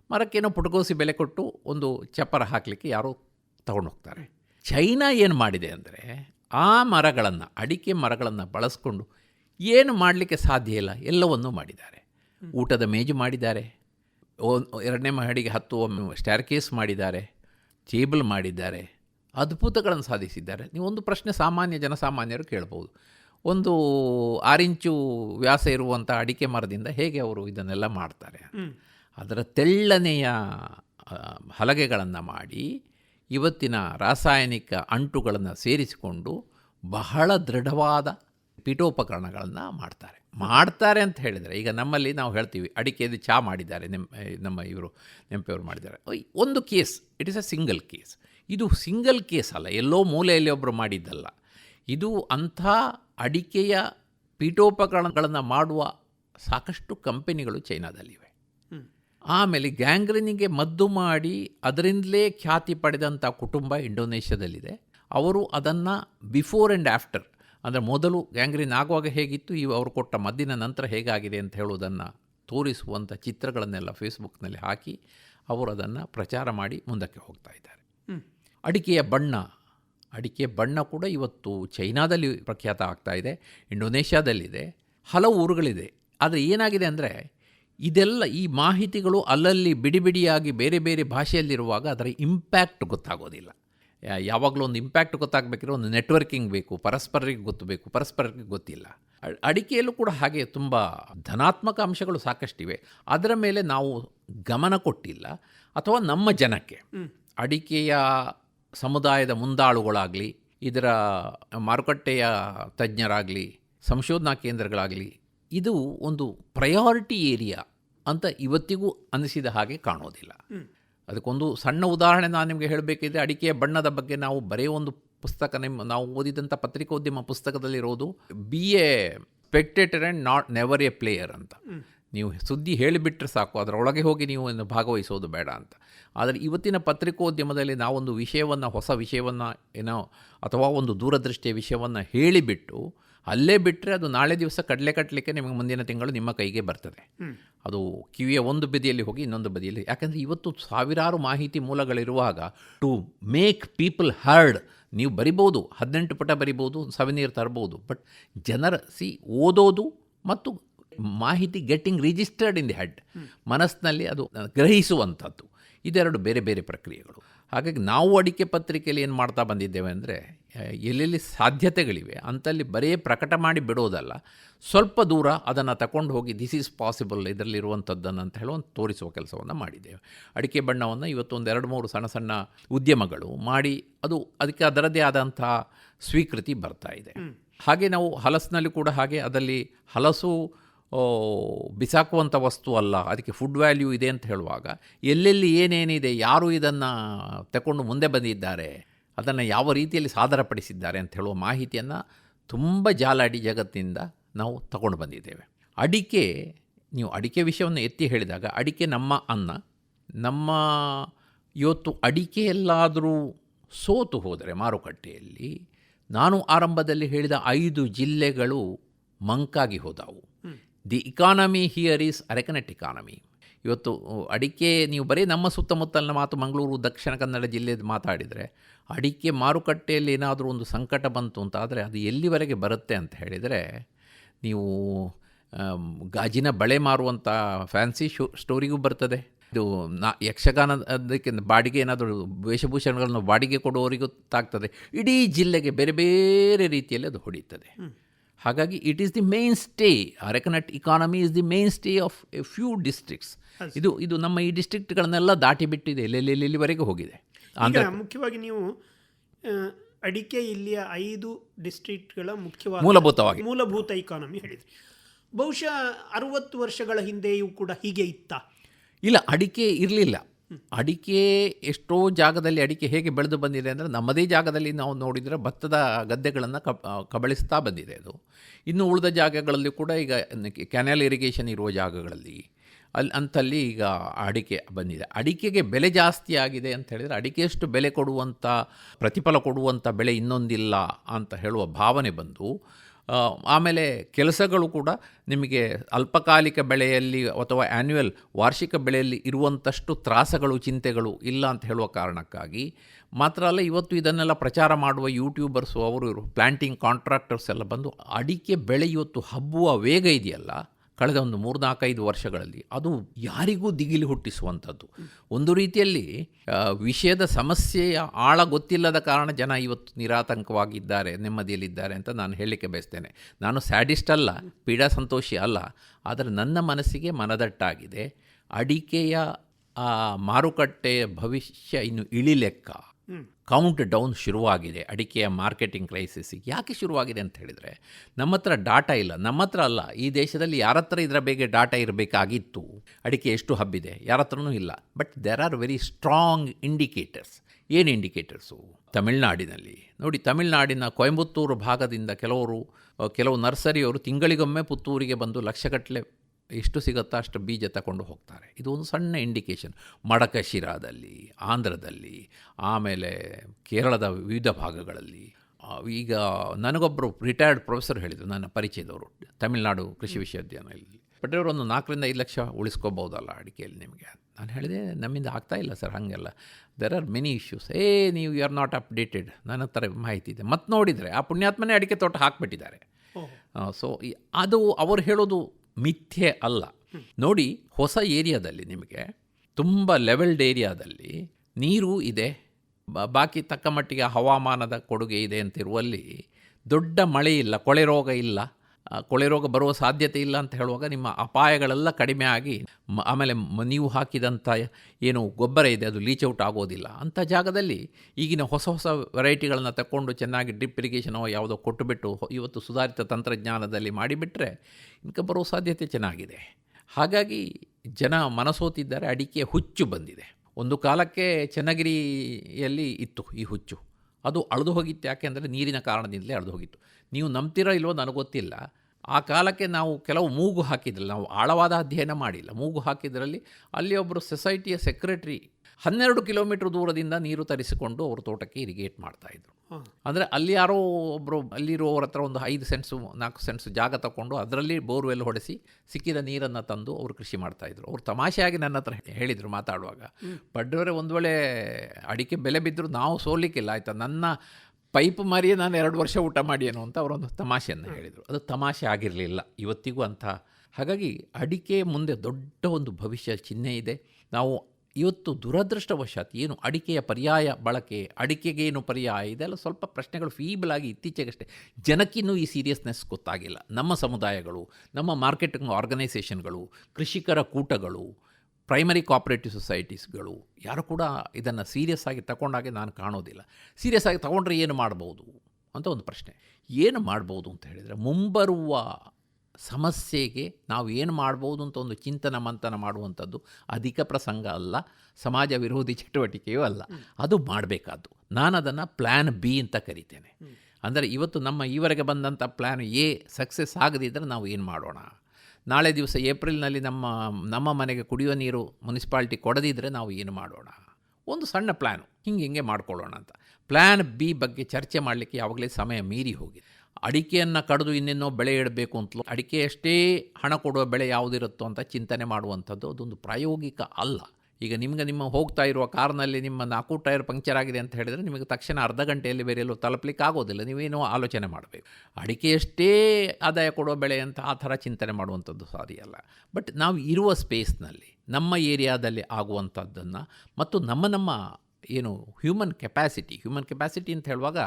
ಮರಕ್ಕೇನೋ ಪುಟಗೋಸಿ ಬೆಲೆ ಕೊಟ್ಟು ಒಂದು ಚಪ್ಪರ ಹಾಕಲಿಕ್ಕೆ ಯಾರೋ ತೊಗೊಂಡು ಹೋಗ್ತಾರೆ ಚೈನಾ ಏನು ಮಾಡಿದೆ ಅಂದರೆ ಆ ಮರಗಳನ್ನು ಅಡಿಕೆ ಮರಗಳನ್ನು ಬಳಸ್ಕೊಂಡು ಏನು ಮಾಡಲಿಕ್ಕೆ ಸಾಧ್ಯ ಇಲ್ಲ. ಎಲ್ಲವನ್ನೂ ಮಾಡಿದ್ದಾರೆ. ಊಟದ ಮೇಜು ಮಾಡಿದ್ದಾರೆ. ಎರಡನೇ ಮಹಡಿಗೆ ಹತ್ತು ಸ್ಟ್ಯಾರ್ ಕೇಸ್ ಮಾಡಿದ್ದಾರೆ. ಟೇಬಲ್ ಮಾಡಿದ್ದಾರೆ. ಅದ್ಭುತಗಳನ್ನು ಸಾಧಿಸಿದ್ದಾರೆ. ನೀವು ಒಂದು ಪ್ರಶ್ನೆ ಸಾಮಾನ್ಯ ಜನಸಾಮಾನ್ಯರು ಕೇಳ್ಬೋದು ಒಂದು ಆರಿಂಚು ವ್ಯಾಸ ಇರುವಂಥ ಅಡಿಕೆ ಮರದಿಂದ ಹೇಗೆ ಅವರು ಇದನ್ನೆಲ್ಲ ಮಾಡ್ತಾರೆ? ಅದರ ತೆಳ್ಳನೆಯ ಹಲಗೆಗಳನ್ನು ಮಾಡಿ ಇವತ್ತಿನ ರಾಸಾಯನಿಕ ಅಂಟುಗಳನ್ನು ಸೇರಿಸಿಕೊಂಡು ಬಹಳ ದೃಢವಾದ ಪೀಠೋಪಕರಣಗಳನ್ನು ಮಾಡ್ತಾರೆ. ಮಾಡ್ತಾರೆ ಅಂತ ಹೇಳಿದರೆ ಈಗ ನಮ್ಮಲ್ಲಿ ನಾವು ಹೇಳ್ತೀವಿ ಅಡಿಕೆದು ಚಹಾ ಮಾಡಿದ್ದಾರೆ ನಿಮ್ಮ ನಮ್ಮ ಇವರು ನೆಂಪೆಯವರು ಮಾಡಿದ್ದಾರೆ. ಒಂದು case it is a single case ಇದು ಸಿಂಗಲ್ ಕೇಸ್ ಅಲ್ಲ ಎಲ್ಲೋ ಮೂಲೆಯಲ್ಲಿ ಒಬ್ಬರು ಮಾಡಿದ್ದಲ್ಲ. ಇದು ಅಂಥ ಅಡಿಕೆಯ ಪೀಠೋಪಕರಣಗಳನ್ನು ಮಾಡುವ ಸಾಕಷ್ಟು ಕಂಪೆನಿಗಳು ಚೈನಾದಲ್ಲಿವೆ. ಆಮೇಲೆ ಗ್ಯಾಂಗ್ರಿನಿಗೆ ಮದ್ದು ಮಾಡಿ ಅದರಿಂದಲೇ ಖ್ಯಾತಿ ಪಡೆದಂಥ ಕುಟುಂಬ ಇಂಡೋನೇಷ್ಯಾದಲ್ಲಿದೆ. ಅವರು ಅದನ್ನು ಬಿಫೋರ್ ಆ್ಯಂಡ್ ಆಫ್ಟರ್ ಅಂದರೆ ಮೊದಲು ಗ್ಯಾಂಗ್ರೀನ್ ಆಗುವಾಗ ಹೇಗಿತ್ತು? ಇವು ಅವರು ಕೊಟ್ಟ ಮದ್ದಿನ ನಂತರ ಹೇಗಾಗಿದೆ ಅಂತ ಹೇಳುವುದನ್ನು ತೋರಿಸುವಂಥ ಚಿತ್ರಗಳನ್ನೆಲ್ಲ ಫೇಸ್ಬುಕ್ನಲ್ಲಿ ಹಾಕಿ ಅವರು ಅದನ್ನು ಪ್ರಚಾರ ಮಾಡಿ ಮುಂದಕ್ಕೆ ಹೋಗ್ತಾ ಇದ್ದಾರೆ. ಅಡಿಕೆಯ ಬಣ್ಣ ಅಡಿಕೆ ಬಣ್ಣ ಕೂಡ ಇವತ್ತು ಚೈನಾದಲ್ಲಿ ಪ್ರಖ್ಯಾತ ಆಗ್ತಾ ಇದೆ ಇಂಡೋನೇಷ್ಯಾದಲ್ಲಿದೆ ಹಲವು ಊರುಗಳಿದೆ. ಆದರೆ ಏನಾಗಿದೆ ಅಂದರೆ ಇದೆಲ್ಲ ಈ ಮಾಹಿತಿಗಳು ಅಲ್ಲಲ್ಲಿ ಬಿಡಿ ಬಿಡಿಯಾಗಿ ಬೇರೆ ಬೇರೆ ಭಾಷೆಯಲ್ಲಿರುವಾಗ ಅದರ ಇಂಪ್ಯಾಕ್ಟ್ ಗೊತ್ತಾಗೋದಿಲ್ಲ. ಯಾವಾಗಲೂ ಒಂದು ಇಂಪ್ಯಾಕ್ಟ್ ಗೊತ್ತಾಗಬೇಕಿದ್ರೆ ಒಂದು ನೆಟ್ವರ್ಕಿಂಗ್ ಬೇಕು ಪರಸ್ಪರರಿಗೆ ಗೊತ್ತಬೇಕು ಪರಸ್ಪರರಿಗೆ ಗೊತ್ತಿಲ್ಲ. ಅಡಿಕೆಯಲ್ಲೂ ಕೂಡ ಹಾಗೆ ತುಂಬ ಧನಾತ್ಮಕ ಅಂಶಗಳು ಸಾಕಷ್ಟಿವೆ ಅದರ ಮೇಲೆ ನಾವು ಗಮನ ಕೊಟ್ಟಿಲ್ಲ. ಅಥವಾ ನಮ್ಮ ಜನಕ್ಕೆ ಅಡಿಕೆಯ ಸಮುದಾಯದ ಮುಂದಾಳುಗಳಾಗಲಿ ಇದರ ಮಾರುಕಟ್ಟೆಯ ತಜ್ಞರಾಗಲಿ ಸಂಶೋಧನಾ ಕೇಂದ್ರಗಳಾಗಲಿ ಇದು ಒಂದು ಪ್ರಯಾರಿಟಿ ಏರಿಯಾ ಅಂತ ಇವತ್ತಿಗೂ ಅನಿಸಿದ ಹಾಗೆ ಕಾಣೋದಿಲ್ಲ. ಅದಕ್ಕೊಂದು ಸಣ್ಣ ಉದಾಹರಣೆ ನಾನು ನಿಮಗೆ ಹೇಳಬೇಕಿದ್ರೆ ಅಡಿಕೆಯ ಬಣ್ಣದ ಬಗ್ಗೆ ನಾವು ಬರೆಯ ಒಂದು ಪುಸ್ತಕ ನಿಮ್ಮ ನಾವು ಓದಿದಂಥ ಪತ್ರಿಕೋದ್ಯಮ ಪುಸ್ತಕದಲ್ಲಿರೋದು be a spectator and not never a player ಅಂತ. ನೀವು ಸುದ್ದಿ ಹೇಳಿಬಿಟ್ರೆ ಸಾಕು ಅದರೊಳಗೆ ಹೋಗಿ ನೀವು ಭಾಗವಹಿಸೋದು ಬೇಡ ಅಂತ. ಆದರೆ ಇವತ್ತಿನ ಪತ್ರಿಕೋದ್ಯಮದಲ್ಲಿ ನಾವೊಂದು ವಿಷಯವನ್ನು ಹೊಸ ವಿಷಯವನ್ನು ಏನೋ ಅಥವಾ ಒಂದು ದೂರದೃಷ್ಟಿಯ ವಿಷಯವನ್ನು ಹೇಳಿಬಿಟ್ಟು ಅಲ್ಲೇ ಬಿಟ್ಟರೆ ಅದು ನಾಳೆ ದಿವಸ ಕಡಲೆ ಕಟ್ಟಲಿಕ್ಕೆ ನಿಮಗೆ ಮುಂದಿನ ತಿಂಗಳು ನಿಮ್ಮ ಕೈಗೆ ಬರ್ತದೆ. ಅದು ಕಿವಿಯ ಒಂದು ಬದಿಯಲ್ಲಿ ಹೋಗಿ ಇನ್ನೊಂದು ಬದಿಯಲ್ಲಿ. ಯಾಕಂದರೆ ಇವತ್ತು ಸಾವಿರಾರು ಮಾಹಿತಿ ಮೂಲಗಳಿರುವಾಗ ಟು ಮೇಕ್ ಪೀಪಲ್ ಹರ್ಡ್ ನೀವು ಬರಿಬೋದು ಹದಿನೆಂಟು ಪುಟ ಬರಿಬೋದು ಸವೆನೀರ್ ತರ್ಬೋದು. ಬಟ್ ಜನರ ಸಿ ಓದೋದು ಮತ್ತು ಮಾಹಿತಿ getting registered in the head ಮನಸ್ಸಿನಲ್ಲಿ ಅದು ಗ್ರಹಿಸುವಂಥದ್ದು. ಇದೆರಡು ಬೇರೆ ಬೇರೆ ಪ್ರಕ್ರಿಯೆಗಳು. ಹಾಗಾಗಿ ನಾವು ಅಡಿಕೆ ಪತ್ರಿಕೆಯಲ್ಲಿ ಏನು ಮಾಡ್ತಾ ಬಂದಿದ್ದೇವೆ ಅಂದರೆ ಎಲ್ಲೆಲ್ಲಿ ಸಾಧ್ಯತೆಗಳಿವೆ ಅಂತಲ್ಲಿ ಬರೀ ಪ್ರಕಟ ಮಾಡಿ ಬಿಡೋದಲ್ಲ. ಸ್ವಲ್ಪ ದೂರ ಅದನ್ನು ತಗೊಂಡು ಹೋಗಿ ದಿಸ್ ಈಸ್ ಪಾಸಿಬಲ್ ಇದರಲ್ಲಿರುವಂಥದ್ದನ್ನು ಅಂತ ಹೇಳಿ ಒಂದು ತೋರಿಸುವ ಕೆಲಸವನ್ನು ಮಾಡಿದ್ದೇವೆ. ಅಡಿಕೆ ಬಣ್ಣವನ್ನು ಇವತ್ತೊಂದು ಎರಡು ಮೂರು ಸಣ್ಣ ಸಣ್ಣ ಉದ್ಯಮಗಳು ಮಾಡಿ ಅದು ಅದಕ್ಕೆ ಅದರದ್ದೇ ಆದಂಥ ಸ್ವೀಕೃತಿ ಬರ್ತಾ ಇದೆ. ಹಾಗೆ ನಾವು ಹಲಸಿನಲ್ಲಿ ಕೂಡ ಹಾಗೆ ಅದರಲ್ಲಿ ಹಲಸು ಬಿಸಾಕುವಂಥ ವಸ್ತು ಅಲ್ಲ. ಅದಕ್ಕೆ ಫುಡ್ ವ್ಯಾಲ್ಯೂ ಇದೆ ಅಂತ ಹೇಳುವಾಗ ಎಲ್ಲೆಲ್ಲಿ ಏನೇನಿದೆ, ಯಾರು ಇದನ್ನು ತಗೊಂಡು ಮುಂದೆ ಬಂದಿದ್ದಾರೆ, ಅದನ್ನು ಯಾವ ರೀತಿಯಲ್ಲಿ ಸಾದರಪಡಿಸಿದ್ದಾರೆ ಅಂತ ಹೇಳುವ ಮಾಹಿತಿಯನ್ನು ತುಂಬ ಜಾಲಾಡಿ ಜಗತ್ತಿನಿಂದ ನಾವು ತಗೊಂಡು ಬಂದಿದ್ದೇವೆ. ಅಡಿಕೆ, ನೀವು ಅಡಿಕೆ ವಿಷಯವನ್ನು ಎತ್ತಿ ಹೇಳಿದಾಗ ಅಡಿಕೆ ನಮ್ಮ ಅನ್ನ, ನಮ್ಮ ಇವತ್ತು ಅಡಿಕೆ ಎಲ್ಲಾದರೂ ಸೋತು ಹೋದರೆ ಮಾರುಕಟ್ಟೆಯಲ್ಲಿ, ನಾನು ಆರಂಭದಲ್ಲಿ ಹೇಳಿದ ಐದು ಜಿಲ್ಲೆಗಳು ಮಂಕಾಗಿ ಹೋದವು. The economy here is areca nut economy ಇವತ್ತು ಅಡಿಕೆ, ನೀವು ಬರೀ ನಮ್ಮ ಸುತ್ತಮುತ್ತಲಿನ ಮಾತು ಮಂಗಳೂರು, ದಕ್ಷಿಣ ಕನ್ನಡ ಜಿಲ್ಲೆದು ಮಾತಾಡಿದರೆ, ಅಡಿಕೆ ಮಾರುಕಟ್ಟೆಯಲ್ಲಿ ಏನಾದರೂ ಒಂದು ಸಂಕಟ ಬಂತು ಅಂತ ಆದರೆ ಅದು ಎಲ್ಲಿವರೆಗೆ ಬರುತ್ತೆ ಅಂತ ಹೇಳಿದರೆ, ನೀವು ಗಾಜಿನ ಬಳೆ ಮಾರುವಂಥ ಫ್ಯಾನ್ಸಿ ಶೋ, ಸ್ಟೋರಿಗೂ ಬರ್ತದೆ. ಇದು ನಾ, ಯಕ್ಷಗಾನದಕ್ಕೆ ಬಾಡಿಗೆ ಏನಾದರೂ ವೇಷಭೂಷಣಗಳನ್ನು ಬಾಡಿಗೆ ಕೊಡುವವರಿಗೂ ತಾಗ್ತದೆ. ಇಡೀ ಜಿಲ್ಲೆಗೆ ಬೇರೆ ಬೇರೆ ರೀತಿಯಲ್ಲಿ ಅದು ಹೊಡೀತದೆ. ಹಾಗಾಗಿ it is the mainstay areca nut economy is the mainstay of a few districts ಇದು ಇದು ನಮ್ಮ ಈ ಡಿಸ್ಟ್ರಿಕ್ಟ್ಗಳನ್ನೆಲ್ಲ ದಾಟಿ ಬಿಟ್ಟಿದೆ ಎಲ್ಲೆಲ್ಲೆಲ್ಲಿವರೆಗೆ ಹೋಗಿದೆ. ಮುಖ್ಯವಾಗಿ ನೀವು ಅಡಿಕೆ ಇಲ್ಲಿಯ ಐದು ಡಿಸ್ಟ್ರಿಕ್ಟ್ಗಳ ಮುಖ್ಯವಾದ ಮೂಲಭೂತವಾಗಿ. ಮೂಲಭೂತ ಇಕಾನಮಿ ಹೇಳಿದ್ರಿ. ಬಹುಶಃ ಅರುವತ್ತು ವರ್ಷಗಳ ಹಿಂದೆಯೂ ಕೂಡ ಹೀಗೆ ಇತ್ತ? ಇಲ್ಲ ಅಡಿಕೆ ಇರಲಿಲ್ಲ. ಅಡಿಕೆ ಎಷ್ಟೋ ಜಾಗದಲ್ಲಿ ಅಡಿಕೆ ಹೇಗೆ ಬೆಳೆದು ಬಂದಿದೆ ಅಂದರೆ ನಮ್ಮದೇ ಜಾಗದಲ್ಲಿ ನಾವು ನೋಡಿದರೆ ಭತ್ತದ ಗದ್ದೆಗಳನ್ನು ಕಬ್ ಕಬಳಿಸ್ತಾ ಬಂದಿದೆ ಅದು. ಇನ್ನು ಉಳಿದ ಜಾಗಗಳಲ್ಲಿ ಕೂಡ ಈಗ ಕ್ಯಾನಲ್ ಇರಿಗೇಷನ್ ಇರುವ ಜಾಗಗಳಲ್ಲಿ ಅಲ್ಲಿ ಅಂತಲ್ಲಿ ಈಗ ಅಡಿಕೆ ಬಂದಿದೆ. ಅಡಿಕೆಗೆ ಬೆಲೆ ಜಾಸ್ತಿ ಆಗಿದೆ ಅಂತ ಹೇಳಿದರೆ ಅಡಿಕೆಯಷ್ಟು ಬೆಲೆ ಕೊಡುವಂಥ, ಪ್ರತಿಫಲ ಕೊಡುವಂಥ ಬೆಳೆ ಇನ್ನೊಂದಿಲ್ಲ ಅಂತ ಹೇಳುವ ಭಾವನೆ ಬಂದು ಆಮೇಲೆ ಕೆಲಸಗಳು ಕೂಡ ನಿಮಗೆ ಅಲ್ಪಕಾಲಿಕ ಬೆಳೆಯಲ್ಲಿ ಅಥವಾ ಆ್ಯನ್ಯುವಲ್ ವಾರ್ಷಿಕ ಬೆಳೆಯಲ್ಲಿ ಇರುವಂಥಷ್ಟು ತ್ರಾಸಗಳು, ಚಿಂತೆಗಳು ಇಲ್ಲ ಅಂತ ಹೇಳುವ ಕಾರಣಕ್ಕಾಗಿ ಮಾತ್ರ ಅಲ್ಲ, ಇವತ್ತು ಇದನ್ನೆಲ್ಲ ಪ್ರಚಾರ ಮಾಡುವ ಯೂಟ್ಯೂಬರ್ಸು ಅವರು ಪ್ಲ್ಯಾಂಟಿಂಗ್ ಕಾಂಟ್ರಾಕ್ಟರ್ಸ್ ಎಲ್ಲ ಬಂದು ಅಡಿಕೆ ಬೆಳೆ ಇವತ್ತು ಹಬ್ಬುವ ವೇಗ ಇದೆಯಲ್ಲ ಕಳೆದ ಒಂದು ಮೂರು ನಾಲ್ಕೈದು ವರ್ಷಗಳಲ್ಲಿ ಅದು ಯಾರಿಗೂ ದಿಗಿಲು ಹುಟ್ಟಿಸುವಂಥದ್ದು. ಒಂದು ರೀತಿಯಲ್ಲಿ ವಿಷಯದ ಸಮಸ್ಯೆಯ ಆಳ ಗೊತ್ತಿಲ್ಲದ ಕಾರಣ ಜನ ಇವತ್ತು ನಿರಾತಂಕವಾಗಿದ್ದಾರೆ, ನೆಮ್ಮದಿಯಲ್ಲಿದ್ದಾರೆ ಅಂತ ನಾನು ಹೇಳಲಿಕ್ಕೆ ಬಯಸ್ತೇನೆ. ನಾನು ಸ್ಯಾಡಿಸ್ಟ್ ಅಲ್ಲ, ಪೀಡಾ ಸಂತೋಷಿ ಅಲ್ಲ, ಆದರೆ ನನ್ನ ಮನಸ್ಸಿಗೆ ಮನದಟ್ಟಾಗಿದೆ. ಅಡಿಕೆಯ ಮಾರುಕಟ್ಟೆಯ ಭವಿಷ್ಯ ಇನ್ನು ಇಳಿಲೆಕ್ಕ. ಕೌಂಟ್ ಡೌನ್ ಶುರುವಾಗಿದೆ, ಅಡಿಕೆಯ ಮಾರ್ಕೆಟಿಂಗ್ ಕ್ರೈಸಿಸ್ ಯಾಕೆ ಶುರುವಾಗಿದೆ ಅಂತ ಹೇಳಿದರೆ ನಮ್ಮ ಹತ್ರ ಡಾಟಾ ಇಲ್ಲ ನಮ್ಮ ಹತ್ರ ಅಲ್ಲ, ಈ ದೇಶದಲ್ಲಿ ಯಾರ ಹತ್ರ ಇದರ ಬಗ್ಗೆ ಡಾಟಾ ಇರಬೇಕಾಗಿತ್ತು, ಅಡಿಕೆ ಎಷ್ಟು ಹಬ್ಬಿದೆ ಯಾರ ಹತ್ರನೂ ಇಲ್ಲ but there are very strong indicators ಏನು ಇಂಡಿಕೇಟರ್ಸು ತಮಿಳುನಾಡಿನಲ್ಲಿ. ನೋಡಿ, ತಮಿಳುನಾಡಿನ ಕೊಯಂಬತ್ತೂರು ಭಾಗದಿಂದ ಕೆಲವರು, ಕೆಲವು ನರ್ಸರಿಯವರು ತಿಂಗಳಿಗೊಮ್ಮೆ ಪುತ್ತೂರಿಗೆ ಬಂದು ಲಕ್ಷಗಟ್ಟಲೆ ಎಷ್ಟು ಸಿಗುತ್ತೋ ಅಷ್ಟು ಬೀಜ ತಗೊಂಡು ಹೋಗ್ತಾರೆ. ಇದು ಒಂದು ಸಣ್ಣ ಇಂಡಿಕೇಶನ್ ಮಡಕಶಿರಾದಲ್ಲಿ ಆಂಧ್ರದಲ್ಲಿ ಆಮೇಲೆ ಕೇರಳದ ವಿವಿಧ ಭಾಗಗಳಲ್ಲಿ. ಈಗ ನನಗೊಬ್ಬರು ರಿಟೈರ್ಡ್ ಪ್ರೊಫೆಸರ್ ಹೇಳಿದರು ನನ್ನ ಪರಿಚಯದವರು ತಮಿಳುನಾಡು ಕೃಷಿ ವಿಶ್ವವಿದ್ಯಾಲಯದಲ್ಲಿ ಪಟೇವರು ಒಂದು ನಾಲ್ಕರಿಂದ ಐದು ಲಕ್ಷ ಉಳಿಸ್ಕೋಬೋದಲ್ಲ ಅಡಿಕೆಯಲ್ಲಿ ನಿಮಗೆ? ನಾನು ಹೇಳಿದೆ ನಮ್ಮಿಂದ ಆಗ್ತಾ ಇಲ್ಲ ಸರ್ ಹಾಗೆಲ್ಲ. ದೆರ್ ಆರ್ ಮೆನಿ ಇಶ್ಯೂಸ್ ಏ ನೀವು ಯು ಆರ್ ನಾಟ್ ಅಪ್ಡೇಟೆಡ್ ನನ್ನ ಹತ್ರ ಮಾಹಿತಿ ಇದೆ. ಮತ್ತು ನೋಡಿದರೆ ಆ ಪುಣ್ಯಾತ್ಮನೇ ಅಡಿಕೆ ತೋಟ ಹಾಕಿಬಿಟ್ಟಿದ್ದಾರೆ. ಸೊ ಅದು ಅವರು ಹೇಳೋದು ಮಿಥ್ಯೆ ಅಲ್ಲ. ನೋಡಿ, ಹೊಸ ಏರಿಯಾದಲ್ಲಿ ನಿಮಗೆ ತುಂಬ ಲೆವೆಲ್ಡ್ ಏರಿಯಾದಲ್ಲಿ ನೀರು ಇದೆ. ಬಾಕಿ ತಕ್ಕ ಮಟ್ಟಿಗೆ ಹವಾಮಾನದ ಕೊಡುಗೆ ಇದೆ ಅಂತಿರುವಲ್ಲಿ ದೊಡ್ಡ ಮಳೆ ಇಲ್ಲ, ಕೊಳೆ ರೋಗ ಇಲ್ಲ. ಕೊಳೆ ರೋಗ ಬರುವ ಸಾಧ್ಯತೆ ಇಲ್ಲ ಅಂತ ಹೇಳುವಾಗ ನಿಮ್ಮ ಅಪಾಯಗಳೆಲ್ಲ ಕಡಿಮೆ ಆಗಿ ಆಮೇಲೆ ನೀವು ಹಾಕಿದಂಥ ಏನು ಗೊಬ್ಬರ ಇದೆ, ಅದು ಲೀಚ್ ಔಟ್ ಆಗೋದಿಲ್ಲ. ಅಂಥ ಜಾಗದಲ್ಲಿ ಈಗಿನ ಹೊಸ ಹೊಸ ವೆರೈಟಿಗಳನ್ನು ತಗೊಂಡು ಚೆನ್ನಾಗಿ ಡ್ರಿಪ್ ಇರಿಗೇಷನೋ ಯಾವುದೋ ಕೊಟ್ಟುಬಿಟ್ಟು ಇವತ್ತು ಸುಧಾರಿತ ತಂತ್ರಜ್ಞಾನದಲ್ಲಿ ಮಾಡಿಬಿಟ್ರೆ ಇನ್ಕ ಬರೋ ಸಾಧ್ಯತೆ ಚೆನ್ನಾಗಿದೆ. ಹಾಗಾಗಿ ಜನ ಮನಸೋತಿದ್ದಾರೆ, ಅಡಿಕೆ ಹುಚ್ಚು ಬಂದಿದೆ. ಒಂದು ಕಾಲಕ್ಕೆ ಚನ್ನಗಿರಿಯಲ್ಲಿ ಇತ್ತು ಈ ಹುಚ್ಚು. ಅದು ಅಳೆದು ಹೋಗಿತ್ತು. ಯಾಕೆಂದರೆ ನೀರಿನ ಕಾರಣದಿಂದಲೇ ಅಳೆದು ಹೋಗಿತ್ತು. ನೀವು ನಂಬ್ತೀರೋ ಇಲ್ವೋ ನನಗೆ ಗೊತ್ತಿಲ್ಲ. ಆ ಕಾಲಕ್ಕೆ ನಾವು ಕೆಲವು ಮೂಗು ಹಾಕಿದ್ರಲ್ಲ ನಾವು ಆಳವಾದ ಅಧ್ಯಯನ ಮಾಡಿಲ್ಲ. ಮೂಗು ಹಾಕಿದ್ರಲ್ಲಿ ಅಲ್ಲಿ ಒಬ್ಬರು ಸೊಸೈಟಿಯ ಸೆಕ್ರೆಟ್ರಿ ಹನ್ನೆರಡು ಕಿಲೋಮೀಟ್ರ್ ದೂರದಿಂದ ನೀರು ತರಿಸಿಕೊಂಡು ಅವ್ರ ತೋಟಕ್ಕೆ ಇರಿಗೇಟ್ ಮಾಡ್ತಾಯಿದ್ರು ಅಂದರೆ ಅಲ್ಲಿ ಯಾರೋ ಒಬ್ಬರು ಅಲ್ಲಿರೋವ್ರ ಹತ್ರ ಒಂದು ಐದು ಸೆಂಟ್ಸು ನಾಲ್ಕು ಸೆಂಟ್ಸು ಜಾಗ ತಗೊಂಡು ಅದರಲ್ಲಿ ಬೋರ್ವೆಲ್ ಹೊಡೆಸಿ ಸಿಕ್ಕಿದ ನೀರನ್ನು ತಂದು ಅವರು ಕೃಷಿ ಮಾಡ್ತಾಯಿದ್ರು ಅವ್ರು ತಮಾಷೆಯಾಗಿ ನನ್ನ ಹತ್ರ ಹೇಳಿದರು ಮಾತಾಡುವಾಗ. ಬಡ್ಡವರೇ ಒಂದು ವೇಳೆ ಅಡಿಕೆ ಬೆಲೆ ಬಿದ್ದರೂ ನಾವು ಸೋಲಿಕ್ಕಿಲ್ಲ ಆಯಿತಾ? ನನ್ನ ಪೈಪ್ ಮಾರಿಯೇ ನಾನು ಎರಡು ವರ್ಷ ಊಟ ಮಾಡಿಯೇನು ಅಂತ ಅವರೊಂದು ತಮಾಷೆಯನ್ನು ಹೇಳಿದರು. ಅದು ತಮಾಷೆ ಆಗಿರಲಿಲ್ಲ. ಇವತ್ತಿಗೂ ಅಂತ. ಹಾಗಾಗಿ ಅಡಿಕೆ ಮುಂದೆ ದೊಡ್ಡ ಒಂದು ಭವಿಷ್ಯ ಚಿಹ್ನೆ ಇದೆ. ನಾವು ಇವತ್ತು ದುರದೃಷ್ಟವಶಾತ್ ಏನು ಅಡಿಕೆಯ ಪರ್ಯಾಯ ಬಳಕೆ ಅಡಿಕೆಗೇನು ಪರ್ಯಾಯ ಇದೆಲ್ಲ ಸ್ವಲ್ಪ ಪ್ರಶ್ನೆಗಳು ಫೀಬಲ್ ಆಗಿ ಇತ್ತೀಚೆಗಷ್ಟೇ. ಜನಕ್ಕಿನ್ನೂ ಈ ಸೀರಿಯಸ್ನೆಸ್ ಗೊತ್ತಾಗಿಲ್ಲ. ನಮ್ಮ ಸಮುದಾಯಗಳು ನಮ್ಮ ಮಾರ್ಕೆಟಿಂಗ್ ಆರ್ಗನೈಸೇಷನ್ಗಳು ಕೃಷಿಕರ ಕೂಟಗಳು ಪ್ರೈಮರಿ ಕೋಆಪರೇಟಿವ್ ಸೊಸೈಟೀಸ್ಗಳು ಯಾರು ಕೂಡ ಇದನ್ನು ಸೀರಿಯಸ್ ಆಗಿ ತಗೊಂಡಾಗೆ ನಾನು ಕಾಣೋದಿಲ್ಲ. ಸೀರಿಯಸ್ ಆಗಿ ತಗೊಂಡ್ರೆ ಏನು ಮಾಡ್ಬೋದು? ಅಂತ ಒಂದು ಪ್ರಶ್ನೆ. ಏನು ಮಾಡ್ಬೋದು ಅಂತ ಹೇಳಿದರೆ ಮುಂಬರುವ ಸಮಸ್ಯೆಗೆ ನಾವು ಏನು ಮಾಡ್ಬೋದು ಅಂತ ಒಂದು ಚಿಂತನ ಮಂಥನ ಮಾಡುವಂಥದ್ದು ಅಧಿಕ ಪ್ರಸಂಗ ಅಲ್ಲ ಸಮಾಜ ವಿರೋಧಿ ಚಟುವಟಿಕೆಯೂ ಅಲ್ಲ. ಅದು ಮಾಡಬೇಕಾದ್ದು. ನಾನು ಅದನ್ನು ಪ್ಲ್ಯಾನ್ ಬಿ ಅಂತ ಕರಿತೇನೆ. ಅಂದರೆ ಇವತ್ತು ನಮ್ಮ ಈವರೆಗೆ ಬಂದಂಥ ಪ್ಲ್ಯಾನ್ ಎ ಸಕ್ಸಸ್ ಆಗದಿದ್ದರೆ ನಾವು ಏನು ಮಾಡೋಣ? ನಾಳೆ ದಿವಸ ಏಪ್ರಿಲ್ನಲ್ಲಿ ನಮ್ಮ ನಮ್ಮ ಮನೆಗೆ ಕುಡಿಯುವ ನೀರು ಮುನ್ಸಿಪಾಲ್ಟಿ ಕೊಡದಿದ್ದರೆ ನಾವು ಏನು ಮಾಡೋಣ? ಒಂದು ಸಣ್ಣ ಪ್ಲ್ಯಾನು ಹಿಂಗೆ ಹಿಂಗೆ ಮಾಡ್ಕೊಳ್ಳೋಣ ಅಂತ. ಪ್ಲ್ಯಾನ್ ಬಿ ಬಗ್ಗೆ ಚರ್ಚೆ ಮಾಡಲಿಕ್ಕೆ ಯಾವಾಗಲೇ ಸಮಯ ಮೀರಿ ಹೋಗಿದೆ. ಅಡಿಕೆಯನ್ನು ಕಡಿದು ಇನ್ನೇನೋ ಬೆಳೆ ಇಡಬೇಕು ಅಂತಲೂ ಅಡಿಕೆಯಷ್ಟೇ ಹಣ ಕೊಡುವ ಬೆಳೆ ಯಾವುದಿರುತ್ತೋ ಅಂತ ಚಿಂತನೆ ಮಾಡುವಂಥದ್ದು ಅದೊಂದು ಪ್ರಾಯೋಗಿಕ ಅಲ್ಲ. ಈಗ ನಿಮಗೆ ನಿಮ್ಮ ಹೋಗ್ತಾ ಇರುವ ಕಾರ್ನಲ್ಲಿ ನಿಮ್ಮ ನಾಲ್ಕು ಟೈರ್ ಪಂಕ್ಚರ್ ಆಗಿದೆ ಅಂತ ಹೇಳಿದರೆ ನಿಮಗೆ ತಕ್ಷಣ ಅರ್ಧ ಗಂಟೆಯಲ್ಲಿ ಬೇರೆ ಎಲ್ಲೂ ತಲುಪಲಿಕ್ಕೆ ಆಗೋದಿಲ್ಲ. ನೀವೇನೋ ಆಲೋಚನೆ ಮಾಡಬೇಕು. ಅಡಿಕೆಯಷ್ಟೇ ಆದಾಯ ಕೊಡುವ ಬೆಳೆ ಅಂತ ಆ ಥರ ಚಿಂತನೆ ಮಾಡುವಂಥದ್ದು ಸಾರಿಯಲ್ಲ ಬಟ್ ನಾವು ಇರುವ ಸ್ಪೇಸ್ನಲ್ಲಿ, ನಮ್ಮ ಏರಿಯಾದಲ್ಲಿ ಆಗುವಂಥದ್ದನ್ನು ಮತ್ತು ನಮ್ಮ ನಮ್ಮ ಏನು ಹ್ಯೂಮನ್ ಕೆಪ್ಯಾಸಿಟಿ ಹ್ಯೂಮನ್ ಕೆಪ್ಯಾಸಿಟಿ ಅಂತ ಹೇಳುವಾಗ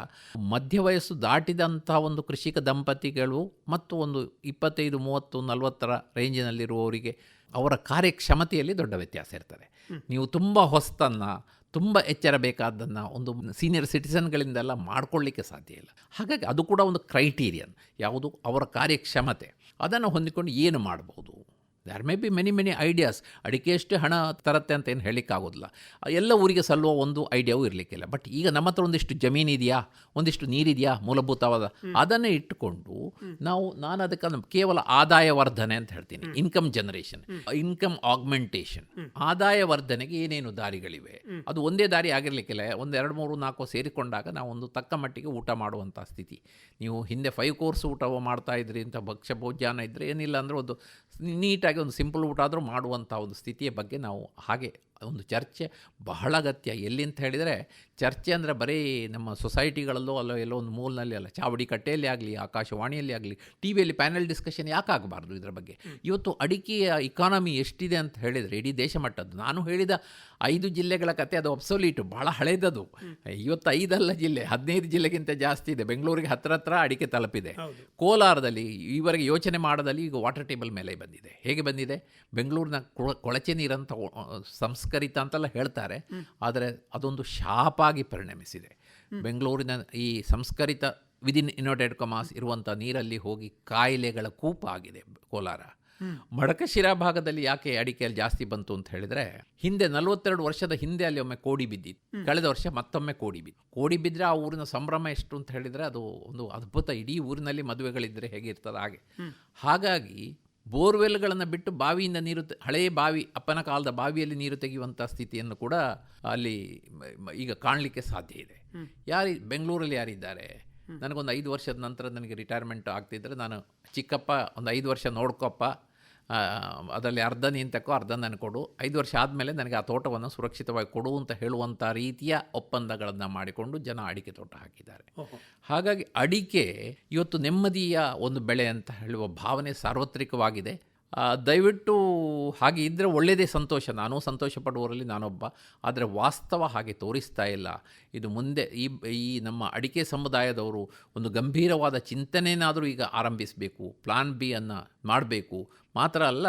ಮಧ್ಯ ವಯಸ್ಸು ದಾಟಿದಂಥ ಒಂದು ಕೃಷಿಕ ದಂಪತಿಗಳು ಮತ್ತು ಒಂದು ಇಪ್ಪತ್ತೈದು, ಮೂವತ್ತು, ನಲವತ್ತರ ರೇಂಜಿನಲ್ಲಿರುವವರಿಗೆ ಅವರ ಕಾರ್ಯಕ್ಷಮತೆಯಲ್ಲಿ ದೊಡ್ಡ ವ್ಯತ್ಯಾಸ ಇರ್ತದೆ. ನೀವು ತುಂಬ ಹೊಸ್ತನ್ನು ತುಂಬ ಎಚ್ಚರ ಬೇಕಾದ್ದನ್ನು ಒಂದು ಸೀನಿಯರ್ ಸಿಟಿಸನ್ಗಳಿಂದೆಲ್ಲ ಮಾಡ್ಕೊಳ್ಳಿಕ್ಕೆ ಸಾಧ್ಯ ಇಲ್ಲ. ಹಾಗಾಗಿ ಅದು ಕೂಡ ಒಂದು ಕ್ರೈಟೀರಿಯನ್ ಯಾವುದು ಅವರ ಕಾರ್ಯಕ್ಷಮತೆ. ಅದನ್ನು ಹೊಂದಿಕೊಂಡು ಏನು ಮಾಡ್ಬೋದು? There may be many many ideas ಅಡಿಕೆ ಎಷ್ಟು ಹಣ ತರತ್ತೆ ಅಂತ ಏನು ಹೇಳಲಿಕ್ಕಾಗೋದಿಲ್ಲ. ಎಲ್ಲ ಊರಿಗೆ ಸಲ್ಲುವ ಒಂದು ಐಡಿಯಾವೂ ಇರಲಿಕ್ಕಿಲ್ಲ. ಬಟ್ ಈಗ ನಮ್ಮ ಹತ್ರ ಒಂದಿಷ್ಟು ಜಮೀನು ಇದೆಯಾ? ಒಂದಿಷ್ಟು ನೀರಿದೆಯಾ? ಮೂಲಭೂತವಾದ ಅದನ್ನೇ ಇಟ್ಟುಕೊಂಡು ನಾವು ನಾನು ಅದಕ್ಕೆ ಕೇವಲ ಆದಾಯ ವರ್ಧನೆ ಅಂತ ಹೇಳ್ತೀನಿ. ಇನ್ಕಮ್ ಜನರೇಷನ್ ಇನ್ಕಮ್ ಆಗ್ಮೆಂಟೇಷನ್ ಆದಾಯ ವರ್ಧನೆಗೆ ಏನೇನು ದಾರಿಗಳಿವೆ? ಅದು ಒಂದೇ ದಾರಿ ಆಗಿರ್ಲಿಕ್ಕಿಲ್ಲ. ಒಂದು ಎರಡು ಮೂರು ನಾಲ್ಕು ಸೇರಿಕೊಂಡಾಗ ನಾವು ಒಂದು ತಕ್ಕ ಮಟ್ಟಿಗೆ ಊಟ ಮಾಡುವಂಥ ಸ್ಥಿತಿ. ನೀವು ಹಿಂದೆ ಫೈವ್ ಕೋರ್ಸ್ ಊಟ ಮಾಡ್ತಾ ಇದ್ರಿ ಅಂತ ಭಕ್ಷ್ಯ ಭೋಜ್ಯಾನ ಇದ್ದರೆ ಏನಿಲ್ಲ ಅಂದರೆ ಒಂದು ನೀಟಾಗಿ ಒಂದು ಸಿಂಪಲ್ ಊಟ ಆದರೂ ಮಾಡುವಂಥ ಒಂದು ಸ್ಥಿತಿಯ ಬಗ್ಗೆ ನಾವು ಹಾಗೆ ಒಂದು ಚರ್ಚೆ ಬಹಳ ಅಗತ್ಯ. ಎಲ್ಲಿ ಅಂತ ಹೇಳಿದರೆ ಚರ್ಚೆ ಅಂದರೆ ಬರೀ ನಮ್ಮ ಸೊಸೈಟಿಗಳಲ್ಲೋ ಅಲ್ಲೋ ಎಲ್ಲೋ ಒಂದು ಮೂಲ್ನಲ್ಲಿ ಅಲ್ಲ ಚಾವಡಿ ಕಟ್ಟೆಯಲ್ಲಿ ಆಗಲಿ ಆಕಾಶವಾಣಿಯಲ್ಲಿ ಆಗಲಿ ಟಿ ವಿಯಲ್ಲಿ ಪ್ಯಾನೆಲ್ ಡಿಸ್ಕಷನ್ ಯಾಕೆ ಆಗಬಾರ್ದು ಇದರ ಬಗ್ಗೆ? ಇವತ್ತು ಅಡಿಕೆಯ ಇಕಾನಮಿ ಎಷ್ಟಿದೆ ಅಂತ ಹೇಳಿದರೆ ಇಡೀ ದೇಶ ಮಟ್ಟದ್ದು. ನಾನು ಹೇಳಿದ ಐದು ಜಿಲ್ಲೆಗಳ ಕತೆ ಅದು ಅಬ್ಸೊಲೀಟು ಭಾಳ ಹಳೇದದು. ಇವತ್ತು ಐದಲ್ಲ ಜಿಲ್ಲೆ ಹದಿನೈದು ಜಿಲ್ಲೆಗಿಂತ ಜಾಸ್ತಿ ಇದೆ. ಬೆಂಗಳೂರಿಗೆ ಹತ್ರ ಹತ್ರ ಅಡಿಕೆ ತಲುಪಿದೆ. ಕೋಲಾರದಲ್ಲಿ ಈವರೆಗೆ ಯೋಚನೆ ಮಾಡದಲ್ಲಿ ಈಗ ವಾಟರ್ ಟೇಬಲ್ ಮೇಲೆ ಬಂದಿದೆ. ಹೇಗೆ ಬಂದಿದೆ? ಬೆಂಗಳೂರಿನ ಕೊಳ- ಕೊಳಚೆ ನೀರಂತ ಸಂಸ್ಕರಿತ ಅಂತೆಲ್ಲ ಹೇಳ್ತಾರೆ. ಆದರೆ ಅದೊಂದು ಶಾಪಾಗಿ ಪರಿಣಮಿಸಿದೆ. ಬೆಂಗಳೂರಿನ ಈ ಸಂಸ್ಕರಿತ ವಿದಿನ್ ಇನ್ವರ್ಟೆಡ್ ಕಮಾಸ್ ಇರುವಂಥ ನೀರಲ್ಲಿ ಹೋಗಿ ಕಾಯಿಲೆಗಳ ಕೂಪ ಆಗಿದೆ ಕೋಲಾರ. ಮಡಕಶಿರಾ ಭಾಗದಲ್ಲಿ ಯಾಕೆ ಅಡಿಕೆಯಲ್ಲಿ ಜಾಸ್ತಿ ಬಂತು ಅಂತ ಹೇಳಿದ್ರೆ ಹಿಂದೆ ನಲವತ್ತೆರಡು ವರ್ಷದ ಹಿಂದೆ ಅಲ್ಲಿ ಒಮ್ಮೆ ಕೋಡಿ ಬಿದ್ದಿತ್ತು. ಕಳೆದ ವರ್ಷ ಮತ್ತೊಮ್ಮೆ ಕೋಡಿ ಬಿದ್ದು ಕೋಡಿ ಬಿದ್ದರೆ ಆ ಊರಿನ ಸಂಭ್ರಮ ಎಷ್ಟು ಅಂತ ಹೇಳಿದರೆ ಅದು ಒಂದು ಅದ್ಭುತ ಇಡೀ ಊರಿನಲ್ಲಿ ಮದುವೆಗಳಿದ್ದರೆ ಹೇಗಿರ್ತದೆ ಹಾಗೆ. ಹಾಗಾಗಿ ಬೋರ್ವೆಲ್ಗಳನ್ನು ಬಿಟ್ಟು ಬಾವಿಯಿಂದ ನೀರು ಹಳೆಯ ಬಾವಿ ಅಪ್ಪನ ಕಾಲದ ಬಾವಿಯಲ್ಲಿ ನೀರು ತೆಗೆಯುವಂಥ ಸ್ಥಿತಿಯನ್ನು ಕೂಡ ಅಲ್ಲಿ ಈಗ ಕಾಣಲಿಕ್ಕೆ ಸಾಧ್ಯ ಇದೆ. ಯಾರು ಬೆಂಗಳೂರಲ್ಲಿ ಯಾರಿದ್ದಾರೆ? ನನಗೊಂದು ಐದು ವರ್ಷದ ನಂತರ ನನಗೆ ರಿಟೈರ್ಮೆಂಟ್ ಆಗ್ತಿದ್ರೆ ನಾನು ಚಿಕ್ಕಪ್ಪ ಒಂದು ಐದು ವರ್ಷ ನೋಡ್ಕೊಪ್ಪ ಅದರಲ್ಲಿ ಅರ್ಧ ನೀನು ತಕ್ಕೋ ಅರ್ಧ ನನಗೆ ಕೊಡು. ಐದು ವರ್ಷ ಆದಮೇಲೆ ನನಗೆ ಆ ತೋಟವನ್ನು ಸುರಕ್ಷಿತವಾಗಿ ಕೊಡು ಅಂತ ಹೇಳುವಂಥ ರೀತಿಯ ಒಪ್ಪಂದಗಳನ್ನು ಮಾಡಿಕೊಂಡು ಜನ ಅಡಿಕೆ ತೋಟ ಹಾಕಿದ್ದಾರೆ. ಹಾಗಾಗಿ ಅಡಿಕೆ ಇವತ್ತು ನೆಮ್ಮದಿಯ ಒಂದು ಬೆಳೆ ಅಂತ ಹೇಳುವ ಭಾವನೆ ಸಾರ್ವತ್ರಿಕವಾಗಿದೆ. ದಯವಿಟ್ಟು ಹಾಗೆ ಇದ್ದರೆ ಒಳ್ಳೆಯದೇ ಸಂತೋಷ. ನಾನು ಸಂತೋಷ ಪಡುವವರಲ್ಲಿ ನಾನೊಬ್ಬ. ಆದರೆ ವಾಸ್ತವ ಹಾಗೆ ತೋರಿಸ್ತಾ ಇಲ್ಲ. ಇದು ಮುಂದೆ ಈ ಈ ನಮ್ಮ ಅಡಿಕೆ ಸಮುದಾಯದವರು ಒಂದು ಗಂಭೀರವಾದ ಚಿಂತನೆಯನ್ನಾದರೂ ಈಗ ಆರಂಭಿಸಬೇಕು. ಪ್ಲಾನ್ ಬಿ ಅನ್ನು ಮಾಡಬೇಕು. ಮಾತ್ರ ಅಲ್ಲ,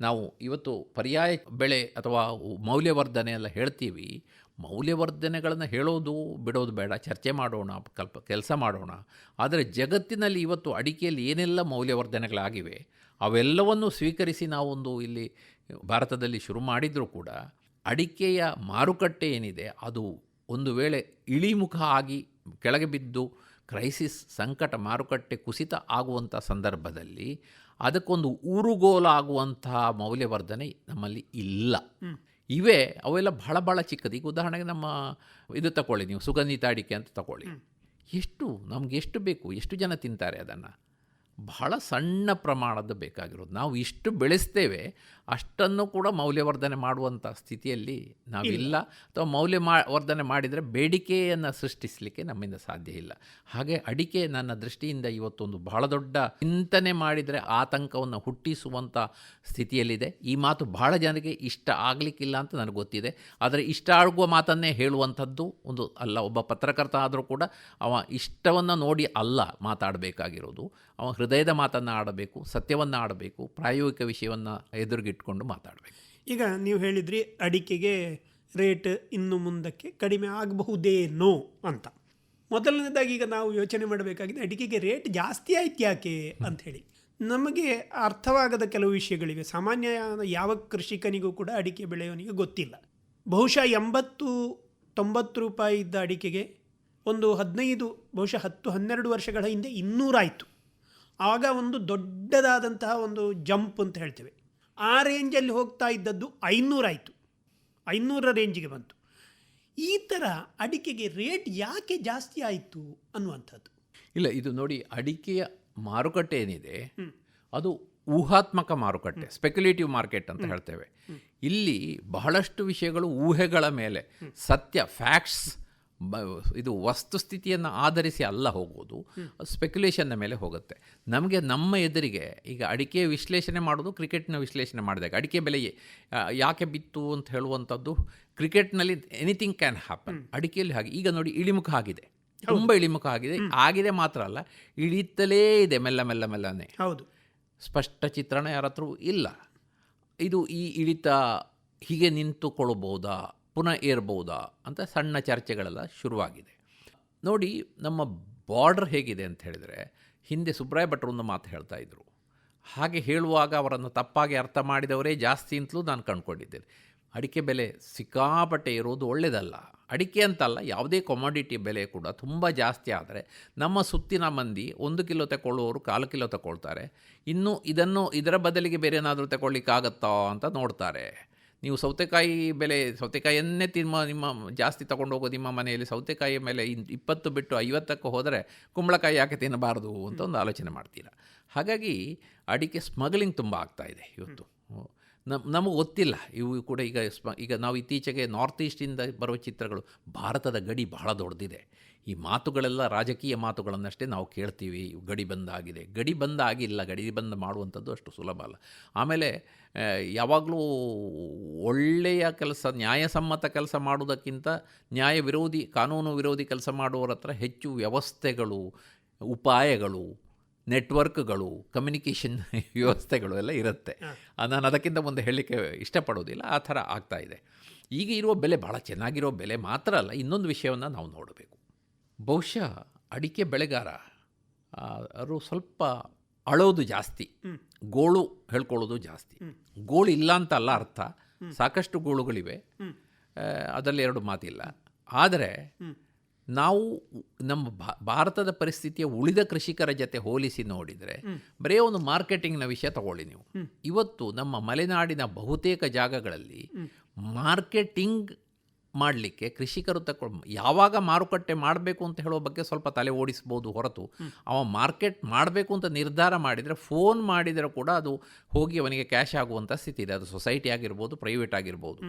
ನಾವು ಇವತ್ತು ಪರ್ಯಾಯ ಬೆಳೆ ಅಥವಾ ಮೌಲ್ಯವರ್ಧನೆ ಎಲ್ಲ ಹೇಳ್ತೀವಿ. ಮೌಲ್ಯವರ್ಧನೆಗಳನ್ನು ಹೇಳೋದು ಬಿಡೋದು ಬೇಡ, ಚರ್ಚೆ ಮಾಡೋಣ, ಕಲ್ಪ, ಕೆಲಸ ಮಾಡೋಣ. ಆದರೆ ಜಗತ್ತಿನಲ್ಲಿ ಇವತ್ತು ಅಡಿಕೆಯಲ್ಲಿ ಏನೆಲ್ಲ ಮೌಲ್ಯವರ್ಧನೆಗಳಾಗಿವೆ, ಅವೆಲ್ಲವನ್ನು ಸ್ವೀಕರಿಸಿ ನಾವೊಂದು ಇಲ್ಲಿ ಭಾರತದಲ್ಲಿ ಶುರು ಮಾಡಿದರೂ ಕೂಡ ಅಡಿಕೆಯ ಮಾರುಕಟ್ಟೆ ಏನಿದೆ, ಅದು ಒಂದು ವೇಳೆ ಇಳಿಮುಖ ಆಗಿ ಕೆಳಗೆ ಬಿದ್ದು ಕ್ರೈಸಿಸ್ ಸಂಕಟ ಮಾರುಕಟ್ಟೆ ಕುಸಿತ ಆಗುವಂಥ ಸಂದರ್ಭದಲ್ಲಿ ಅದಕ್ಕೊಂದು ಊರುಗೋಲಾಗುವಂತಹ ಮೌಲ್ಯವರ್ಧನೆ ನಮ್ಮಲ್ಲಿ ಇಲ್ಲ. ಇವೆ ಅವೆಲ್ಲ ಬಹಳ ಭಾಳ ಚಿಕ್ಕದು. ಈಗ ಉದಾಹರಣೆಗೆ ನಮ್ಮ ಇದು ತಗೊಳ್ಳಿ ನೀವು ಸುಗಂಧಿತ ಅಡಿಕೆ ಅಂತ ತಗೊಳ್ಳಿ ಎಷ್ಟು ನಮ್ಗೆ ಎಷ್ಟು ಬೇಕು ಎಷ್ಟು ಜನ ತಿಂತಾರೆ ಅದನ್ನು? ಬಹಳ ಸಣ್ಣ ಪ್ರಮಾಣದ ಬೇಕಾಗಿರೋದು. ನಾವು ಇಷ್ಟು ಬೆಳೆಸ್ತೇವೆ ಅಷ್ಟನ್ನು ಕೂಡ ಮೌಲ್ಯವರ್ಧನೆ ಮಾಡುವಂಥ ಸ್ಥಿತಿಯಲ್ಲಿ ನಾವಿಲ್ಲ. ಅಥವಾ ಮೌಲ್ಯ ಮಾ ವರ್ಧನೆ ಮಾಡಿದರೆ ಬೇಡಿಕೆಯನ್ನು ಸೃಷ್ಟಿಸಲಿಕ್ಕೆ ನಮ್ಮಿಂದ ಸಾಧ್ಯ ಇಲ್ಲ. ಹಾಗೆ ಅಡಿಕೆ ನನ್ನ ದೃಷ್ಟಿಯಿಂದ ಇವತ್ತೊಂದು ಬಹಳ ದೊಡ್ಡ ಚಿಂತನೆ ಮಾಡಿದರೆ ಆತಂಕವನ್ನು ಹುಟ್ಟಿಸುವಂಥ ಸ್ಥಿತಿಯಲ್ಲಿದೆ. ಈ ಮಾತು ಬಹಳ ಜನರಿಗೆ ಇಷ್ಟ ಆಗಲಿಕ್ಕಿಲ್ಲ ಅಂತ ನನಗೆ ಗೊತ್ತಿದೆ. ಆದರೆ ಇಷ್ಟ ಆಗುವ ಮಾತನ್ನೇ ಹೇಳುವಂಥದ್ದು ಒಂದು ಅಲ್ಲ ಒಬ್ಬ ಪತ್ರಕರ್ತ ಆದರೂ ಕೂಡ ಅವ ಇಷ್ಟವನ್ನು ನೋಡಿ ಅಲ್ಲ ಮಾತಾಡಬೇಕಾಗಿರೋದು. ಅವ ಹೃದಯದ ಮಾತನ್ನು ಆಡಬೇಕು, ಸತ್ಯವನ್ನು ಆಡಬೇಕು, ಪ್ರಾಯೋಗಿಕ ವಿಷಯವನ್ನು ಎದುರುಗಿಟ್ಕೊಂಡು ಮಾತಾಡಬೇಕು. ಈಗ ನೀವು ಹೇಳಿದ್ರಿ ಅಡಿಕೆಗೆ ರೇಟ್ ಇನ್ನು ಮುಂದಕ್ಕೆ ಕಡಿಮೆ ಆಗಬಹುದೇನೋ ಅಂತ. ಮೊದಲನೇದಾಗಿ ಈಗ ನಾವು ಯೋಚನೆ ಮಾಡಬೇಕಾಗಿದೆ ಅಡಿಕೆಗೆ ರೇಟ್ ಜಾಸ್ತಿ ಆಯ್ತು ಯಾಕೆ ಅಂತ ಹೇಳಿ. ನಮಗೆ ಅರ್ಥವಾಗದ ಕೆಲವು ವಿಷಯಗಳಿವೆ. ಸಾಮಾನ್ಯ ಯಾವ ಕೃಷಿಕನಿಗೂ ಕೂಡ ಅಡಿಕೆ ಬೆಳೆಯೋನಿಗೆ ಗೊತ್ತಿಲ್ಲ. ಬಹುಶಃ ಎಂಬತ್ತು, ತೊಂಬತ್ತು ರೂಪಾಯಿ ಇದ್ದ ಅಡಿಕೆಗೆ ಒಂದು ಹದಿನೈದು, ಬಹುಶಃ ಹತ್ತು, ಹನ್ನೆರಡು ವರ್ಷಗಳ ಹಿಂದೆ ಇನ್ನೂರಾಯಿತು. ಆಗ ಒಂದು ದೊಡ್ಡದಾದಂತಹ ಒಂದು ಜಂಪ್ ಅಂತ ಹೇಳ್ತೇವೆ. ಆ ರೇಂಜಲ್ಲಿ ಹೋಗ್ತಾ ಇದ್ದದ್ದು ಐನೂರಾಯಿತು ಐನೂರ ರೇಂಜಿಗೆ ಬಂತು. ಈ ಥರ ಅಡಿಕೆಗೆ ರೇಟ್ ಯಾಕೆ ಜಾಸ್ತಿ ಆಯಿತು ಅನ್ನುವಂಥದ್ದು. ಇಲ್ಲ ಇದು ನೋಡಿ ಅಡಿಕೆಯ ಮಾರುಕಟ್ಟೆ ಏನಿದೆ ಅದು ಊಹಾತ್ಮಕ ಮಾರುಕಟ್ಟೆ ಸ್ಪೆಕ್ಯುಲೇಟಿವ್ ಮಾರ್ಕೆಟ್ ಅಂತ ಹೇಳ್ತೇವೆ. ಇಲ್ಲಿ ಬಹಳಷ್ಟು ವಿಷಯಗಳು ಊಹೆಗಳ ಮೇಲೆ ಸತ್ಯ ಫ್ಯಾಕ್ಟ್ಸ್ ಇದು ವಸ್ತುಸ್ಥಿತಿಯನ್ನು ಆಧರಿಸಿ ಅಲ್ಲ ಹೋಗೋದು ಸ್ಪೆಕ್ಯುಲೇಷನ್ನ ಮೇಲೆ ಹೋಗುತ್ತೆ. ನಮಗೆ ನಮ್ಮ ಎದುರಿಗೆ ಈಗ ಅಡಿಕೆ ವಿಶ್ಲೇಷಣೆ ಮಾಡೋದು ಕ್ರಿಕೆಟ್ನ ವಿಶ್ಲೇಷಣೆ ಮಾಡಿದಾಗ ಅಡಿಕೆ ಬೆಲೆ ಯಾಕೆ ಬಿತ್ತು ಅಂತ ಹೇಳುವಂಥದ್ದು ಕ್ರಿಕೆಟ್ನಲ್ಲಿ ಎನಿಥಿಂಗ್ ಕ್ಯಾನ್ ಹ್ಯಾಪನ್ ಅಡಿಕೆಯಲ್ಲಿ ಹಾಗೆ ಈಗ ನೋಡಿ ಇಳಿಮುಖ ಆಗಿದೆ. ತುಂಬ ಇಳಿಮುಖ ಆಗಿದೆ. ಆಗಿದೆ ಮಾತ್ರ ಅಲ್ಲ ಇಳಿತಲೇ ಇದೆ ಮೆಲ್ಲ ಮೆಲ್ಲ ಮೆಲ್ಲನೆ. ಹೌದು. ಸ್ಪಷ್ಟ ಚಿತ್ರಣ ಯಾರ ಹತ್ರವೂ ಇಲ್ಲ. ಇದು ಈ ಇಳಿತ ಹೀಗೆ ನಿಂತುಕೊಳ್ಳಬಹುದಾ ಪುನಃ ಏರ್ಬೋದಾ ಅಂತ ಸಣ್ಣ ಚರ್ಚೆಗಳೆಲ್ಲ ಶುರುವಾಗಿದೆ. ನೋಡಿ, ನಮ್ಮ ಬಾರ್ಡರ್ ಹೇಗಿದೆ ಅಂತ ಹೇಳಿದರೆ, ಹಿಂದೆ ಸುಬ್ರಾಯ ಭಟ್ರು ಒಂದು ಮಾತು ಹೇಳ್ತಾ ಇದ್ರು. ಹಾಗೆ ಹೇಳುವಾಗ ಅವರನ್ನು ತಪ್ಪಾಗಿ ಅರ್ಥ ಮಾಡಿದವರೇ ಜಾಸ್ತಿ ಅಂತಲೂ ನಾನು ಕಂಡುಕೊಂಡಿದ್ದೇನೆ. ಅಡಿಕೆ ಬೆಲೆ ಸಿಕ್ಕಾಪಟ್ಟೆ ಇರೋದು ಒಳ್ಳೆಯದಲ್ಲ ಅಡಿಕೆ ಅಂತಲ್ಲ, ಯಾವುದೇ ಕೊಮಾಡಿಟಿ ಬೆಲೆ ಕೂಡ ತುಂಬ ಜಾಸ್ತಿ ಆದರೆ, ನಮ್ಮ ಸುತ್ತಿನ ಮಂದಿ ಒಂದು ಕಿಲೋ ತಗೊಳ್ಳುವವರು ಕಾಲು ಕಿಲೋ ತಗೊಳ್ತಾರೆ. ಇನ್ನು ಇದನ್ನು ಇದರ ಬದಲಿಗೆ ಬೇರೆ ಏನಾದರೂ ತಗೊಳ್ಳಿಕ್ಕಾಗತ್ತಾ ಅಂತ ನೋಡ್ತಾರೆ. ನೀವು ಸೌತೆಕಾಯಿ ಬೆಲೆ ಸೌತೆಕಾಯಿಯನ್ನೇ ತಿಮ್ಮ ನಿಮ್ಮ ಜಾಸ್ತಿ ತಗೊಂಡು ಹೋಗೋ ನಿಮ್ಮ ಮನೆಯಲ್ಲಿ ಸೌತೆಕಾಯಿಯ ಮೇಲೆ ಇನ್ ಇಪ್ಪತ್ತು ಬಿಟ್ಟು ಐವತ್ತಕ್ಕೆ ಹೋದರೆ ಕುಂಬಳಕಾಯಿ ಯಾಕೆ ತಿನ್ನಬಾರ್ದು ಅಂತ ಒಂದು ಆಲೋಚನೆ ಮಾಡ್ತೀರಾ? ಹಾಗಾಗಿ ಅಡಿಕೆ ಸ್ಮಗ್ಲಿಂಗ್ ತುಂಬ ಆಗ್ತಾ ಇದೆ ಇವತ್ತು. ನಮ್ ನಮಗೆ ಗೊತ್ತಿಲ್ಲ. ಇವು ಕೂಡ ಈಗ ಸ್ಮ ಈಗ ನಾವು ಇತ್ತೀಚೆಗೆ ನಾರ್ತ್ ಈಸ್ಟಿಂದ ಬರುವ ಚಿತ್ರಗಳು ಭಾರತದ ಗಡಿ ಬಹಳ ದೊಡ್ಡದಿದೆ. ಈ ಮಾತುಗಳೆಲ್ಲ ರಾಜಕೀಯ ಮಾತುಗಳನ್ನಷ್ಟೇ ನಾವು ಕೇಳ್ತೀವಿ. ಗಡಿ ಬಂದಾಗಿದೆ. ಗಡಿ ಬಂದ ಆಗಿಲ್ಲ ಗಡಿ ಬಂದ ಮಾಡುವಂಥದ್ದು ಅಷ್ಟು ಸುಲಭ ಅಲ್ಲ. ಆಮೇಲೆ ಯಾವಾಗಲೂ ಒಳ್ಳೆಯ ಕೆಲಸ ನ್ಯಾಯಸಮ್ಮತ ಕೆಲಸ ಮಾಡುವುದಕ್ಕಿಂತ ನ್ಯಾಯ ವಿರೋಧಿ ಕಾನೂನು ವಿರೋಧಿ ಕೆಲಸ ಮಾಡುವವರ ಹತ್ರ ಹೆಚ್ಚು ವ್ಯವಸ್ಥೆಗಳು ಉಪಾಯಗಳು ನೆಟ್ವರ್ಕ್ಗಳು ಕಮ್ಯುನಿಕೇಷನ್ ವ್ಯವಸ್ಥೆಗಳು ಎಲ್ಲ ಇರುತ್ತೆ. ನಾನು ಅದಕ್ಕಿಂತ ಮುಂದೆ ಹೇಳಲಿಕ್ಕೆ ಇಷ್ಟಪಡೋದಿಲ್ಲ ಆ ಥರ ಆಗ್ತಾ ಇದೆ. ಈಗ ಇರುವ ಬೆಲೆ ಭಾಳ ಚೆನ್ನಾಗಿರೋ ಬೆಲೆ ಮಾತ್ರ ಅಲ್ಲ. ಇನ್ನೊಂದು ವಿಷಯವನ್ನು ನಾವು ನೋಡಬೇಕು. ಬಹುಶಃ ಅಡಿಕೆ ಬೆಳೆಗಾರ ಅವರು ಸ್ವಲ್ಪ ಅಳೋದು ಜಾಸ್ತಿ. ಗೋಳು ಹೇಳ್ಕೊಳ್ಳೋದು ಜಾಸ್ತಿ. ಗೋಳು ಇಲ್ಲ ಅಂತ ಅಲ್ಲ ಅರ್ಥ. ಸಾಕಷ್ಟು ಗೋಳುಗಳಿವೆ. ಅದರಲ್ಲಿ ಎರಡು ಮಾತಿಲ್ಲ. ಆದರೆ ನಾವು ನಮ್ಮ ಭಾ- ಭಾರತದ ಪರಿಸ್ಥಿತಿಯ ಉಳಿದ ಕೃಷಿಕರ ಜೊತೆ ಹೋಲಿಸಿ ನೋಡಿದರೆ ಬರೇ ಒಂದು ಮಾರ್ಕೆಟಿಂಗ್ನ ವಿಷಯ ತಗೊಳ್ಳಿ ನೀವು. ಇವತ್ತು ನಮ್ಮ ಮಲೆನಾಡಿನ ಬಹುತೇಕ ಜಾಗಗಳಲ್ಲಿ ಮಾರ್ಕೆಟಿಂಗ್ ಮಾಡಲಿಕ್ಕೆ ಕೃಷಿಕರು ತಕೊ ಯಾವಾಗ ಮಾರುಕಟ್ಟೆ ಮಾಡಬೇಕು ಅಂತ ಹೇಳೋ ಬಗ್ಗೆ ಸ್ವಲ್ಪ ತಲೆ ಓಡಿಸ್ಬೋದು ಹೊರತು ಅವ ಮಾರ್ಕೆಟ್ ಮಾಡಬೇಕು ಅಂತ ನಿರ್ಧಾರ ಮಾಡಿದರೆ ಫೋನ್ ಮಾಡಿದರೆ ಕೂಡ ಅದು ಹೋಗಿ ಅವನಿಗೆ ಕ್ಯಾಶ್ ಆಗುವಂಥ ಸ್ಥಿತಿ ಇದೆ. ಅದು ಸೊಸೈಟಿ ಆಗಿರ್ಬೋದು ಪ್ರೈವೇಟ್ ಆಗಿರ್ಬೋದು.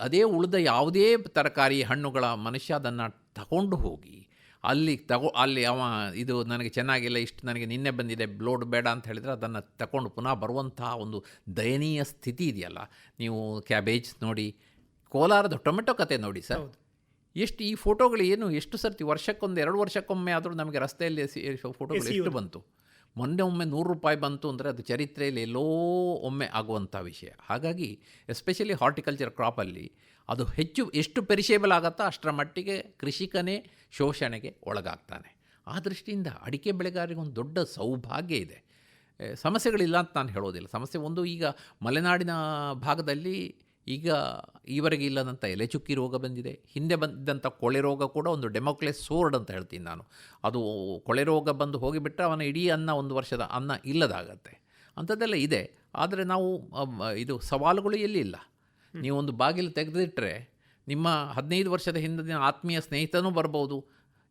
ಅದೇ ಉಳಿದ ಯಾವುದೇ ತರಕಾರಿ ಹಣ್ಣುಗಳ ಮನುಷ್ಯ ಅದನ್ನು ತಗೊಂಡು ಹೋಗಿ ಅಲ್ಲಿ ತಗೋ ಅಲ್ಲಿ ಅವ ಇದು ನನಗೆ ಚೆನ್ನಾಗಿಲ್ಲ ಇಷ್ಟು ನನಗೆ ನಿನ್ನೆ ಬಂದಿದೆ ಬ್ಲೋಡ್ ಬೇಡ ಅಂತ ಹೇಳಿದರೆ ಅದನ್ನು ತಗೊಂಡು ಪುನಃ ಬರುವಂತಹ ಒಂದು ದಯನೀಯ ಸ್ಥಿತಿ ಇದೆಯಲ್ಲ. ನೀವು ಕ್ಯಾಬೇಜ್ ನೋಡಿ ಕೋಲಾರದ ಟೊಮೆಟೊ ಕತೆ ನೋಡಿ ಸರ್. ಎಷ್ಟು ಈ ಫೋಟೋಗಳು ಏನು ಎಷ್ಟು ಸರ್ತಿ ವರ್ಷಕ್ಕೊಂದು ಎರಡು ವರ್ಷಕ್ಕೊಮ್ಮೆ ಆದರೂ ನಮಗೆ ರಸ್ತೆಯಲ್ಲಿ ಫೋಟೋಗಳು ಎಷ್ಟು ಬಂತು? ಮೊನ್ನೆ ಒಮ್ಮೆ ನೂರು ರೂಪಾಯಿ ಬಂತು ಅಂದರೆ ಅದು ಚರಿತ್ರೆಯಲ್ಲಿ ಎಲ್ಲೋ ಒಮ್ಮೆ ಆಗುವಂಥ ವಿಷಯ. ಹಾಗಾಗಿ ಎಸ್ಪೆಷಲಿ ಹಾರ್ಟಿಕಲ್ಚರ್ ಕ್ರಾಪಲ್ಲಿ ಅದು ಹೆಚ್ಚು ಎಷ್ಟು ಪೆರಿಷೇಬಲ್ ಆಗುತ್ತೋ ಅಷ್ಟರ ಮಟ್ಟಿಗೆ ಕೃಷಿಕನೇ ಶೋಷಣೆಗೆ ಒಳಗಾಗ್ತಾನೆ. ಆ ದೃಷ್ಟಿಯಿಂದ ಅಡಿಕೆ ಬೆಳೆಗಾರಿಗೆ ಒಂದು ದೊಡ್ಡ ಸೌಭಾಗ್ಯ ಇದೆ. ಸಮಸ್ಯೆಗಳಿಲ್ಲ ಅಂತ ನಾನು ಹೇಳೋದಿಲ್ಲ. ಸಮಸ್ಯೆ ಒಂದು ಈಗ ಮಲೆನಾಡಿನ ಭಾಗದಲ್ಲಿ ಈಗ ಈವರೆಗೆ ಇಲ್ಲದಂಥ ಎಲೆ ಚುಕ್ಕಿ ರೋಗ ಬಂದಿದೆ. ಹಿಂದೆ ಬಂದಿದ್ದಂಥ ಕೊಳೆ ರೋಗ ಕೂಡ ಒಂದು ಡೆಮೋಕ್ಲೆಸ್ ಸೋರ್ಡ್ ಅಂತ ಹೇಳ್ತೀನಿ ನಾನು. ಅದು ಕೊಳೆ ರೋಗ ಬಂದು ಹೋಗಿಬಿಟ್ಟರೆ ಅವನ ಇಡೀ ಅನ್ನ ಒಂದು ವರ್ಷದ ಅನ್ನ ಇಲ್ಲದಾಗತ್ತೆ. ಅಂಥದ್ದೆಲ್ಲ ಇದೆ. ಆದರೆ ನಾವು ಇದು ಸವಾಲುಗಳು ಎಲ್ಲಿಲ್ಲ ನೀವು ಒಂದು ಬಾಗಿಲು ತೆಗೆದಿಟ್ಟರೆ ನಿಮ್ಮ ಹದಿನೈದು ವರ್ಷದ ಹಿಂದಿನ ಆತ್ಮೀಯ ಸ್ನೇಹಿತನೂ ಬರ್ಬೋದು.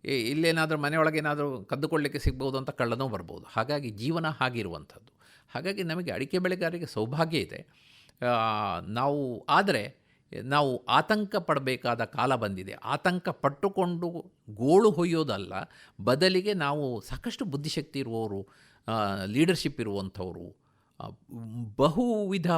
ಇಲ್ಲೇನಾದರೂ ಮನೆಯೊಳಗೆ ಏನಾದರೂ ಕದ್ದುಕೊಳ್ಳಿಕ್ಕೆ ಸಿಗ್ಬೋದು ಅಂತ ಕಳ್ಳನೂ ಬರ್ಬೋದು. ಹಾಗಾಗಿ ಜೀವನ ಹಾಗಿರುವಂಥದ್ದು. ಹಾಗಾಗಿ ನಮಗೆ ಅಡಿಕೆ ಬೆಳೆಗಾರರಿಗೆ ಸೌಭಾಗ್ಯ ಇದೆ. ನಾವು, ಆದರೆ ನಾವು ಆತಂಕ ಪಡಬೇಕಾದ ಕಾಲ ಬಂದಿದೆ. ಆತಂಕ ಪಟ್ಟುಕೊಂಡು ಗೋಳು ಹೊಯ್ಯೋದಲ್ಲ, ಬದಲಿಗೆ ನಾವು ಸಾಕಷ್ಟು ಬುದ್ಧಿಶಕ್ತಿ ಇರುವವರು ಲೀಡರ್ಶಿಪ್ ಇರುವಂಥವರು ಬಹುವಿಧ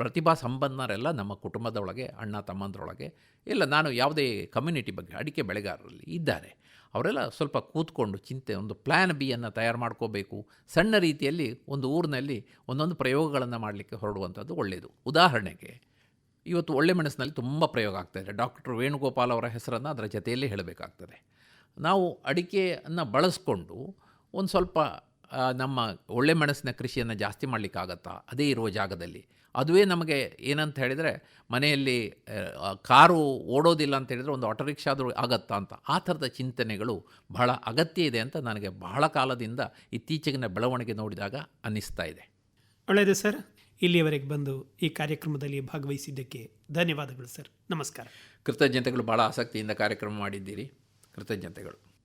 ಪ್ರತಿಭಾ ಸಂಪನ್ನರೆಲ್ಲ ನಮ್ಮ ಕುಟುಂಬದೊಳಗೆ, ಅಣ್ಣ ತಮ್ಮಂದರೊಳಗೆ, ಇಲ್ಲ ನಾನು ಯಾವುದೇ ಕಮ್ಯುನಿಟಿ ಬಗ್ಗೆ ಅಡಿಕೆ ಬೆಳೆಗಾರರಲ್ಲಿ ಇದ್ದಾರೆ. ಅವರೆಲ್ಲ ಸ್ವಲ್ಪ ಕೂತ್ಕೊಂಡು ಚಿಂತೆ, ಒಂದು ಪ್ಲ್ಯಾನ್ ಬಿಯನ್ನು ತಯಾರು ಮಾಡ್ಕೋಬೇಕು. ಸಣ್ಣ ರೀತಿಯಲ್ಲಿ ಒಂದು ಊರಿನಲ್ಲಿ ಒಂದೊಂದು ಪ್ರಯೋಗಗಳನ್ನು ಮಾಡಲಿಕ್ಕೆ ಹೊರಡುವಂಥದ್ದು ಒಳ್ಳೆಯದು ಉದಾಹರಣೆಗೆ, ಇವತ್ತು ಒಳ್ಳೆ ಮೆಣಸಿನಲ್ಲಿ ತುಂಬ ಪ್ರಯೋಗ ಆಗ್ತಾಯಿದೆ ಡಾಕ್ಟರ್ ವೇಣುಗೋಪಾಲ್ ಅವರ ಹೆಸರನ್ನು ಅದರ ಜೊತೆಯಲ್ಲಿ ಹೇಳಬೇಕಾಗ್ತದೆ. ನಾವು ಅಡಿಕೆಯನ್ನು ಬಳಸ್ಕೊಂಡು ಒಂದು ಸ್ವಲ್ಪ ನಮ್ಮ ಒಳ್ಳೆ ಮೆಣಸಿನ ಕೃಷಿಯನ್ನು ಜಾಸ್ತಿ ಮಾಡಲಿಕ್ಕಾಗತ್ತಾ? ಅದೇ ಇರುವ ಜಾಗದಲ್ಲಿ. ಅದುವೇ ನಮಗೆ ಏನಂತ ಹೇಳಿದರೆ ಮನೆಯಲ್ಲಿ ಕಾರು ಓಡೋದಿಲ್ಲ ಅಂತ ಹೇಳಿದರೆ ಒಂದು ಆಟೋ ರಿಕ್ಷಾ ಆದರೂ ಆಗತ್ತಾ ಅಂತ. ಆ ಥರದ ಚಿಂತನೆಗಳು ಬಹಳ ಅಗತ್ಯ ಇದೆ ಅಂತ ನನಗೆ ಬಹಳ ಕಾಲದಿಂದ ಇತ್ತೀಚೆಗಿನ ಬೆಳವಣಿಗೆ ನೋಡಿದಾಗ ಅನ್ನಿಸ್ತಾ ಇದೆ. ಒಳ್ಳೆಯದು ಸರ್. ಇಲ್ಲಿಯವರೆಗೆ ಬಂದು ಈ ಕಾರ್ಯಕ್ರಮದಲ್ಲಿ ಭಾಗವಹಿಸಿದ್ದಕ್ಕೆ ಧನ್ಯವಾದಗಳು ಸರ್. ನಮಸ್ಕಾರ. ಕೃತಜ್ಞತೆಗಳು ಭಾಳ ಆಸಕ್ತಿಯಿಂದ ಕಾರ್ಯಕ್ರಮ ಮಾಡಿದ್ದೀರಿ. ಕೃತಜ್ಞತೆಗಳು.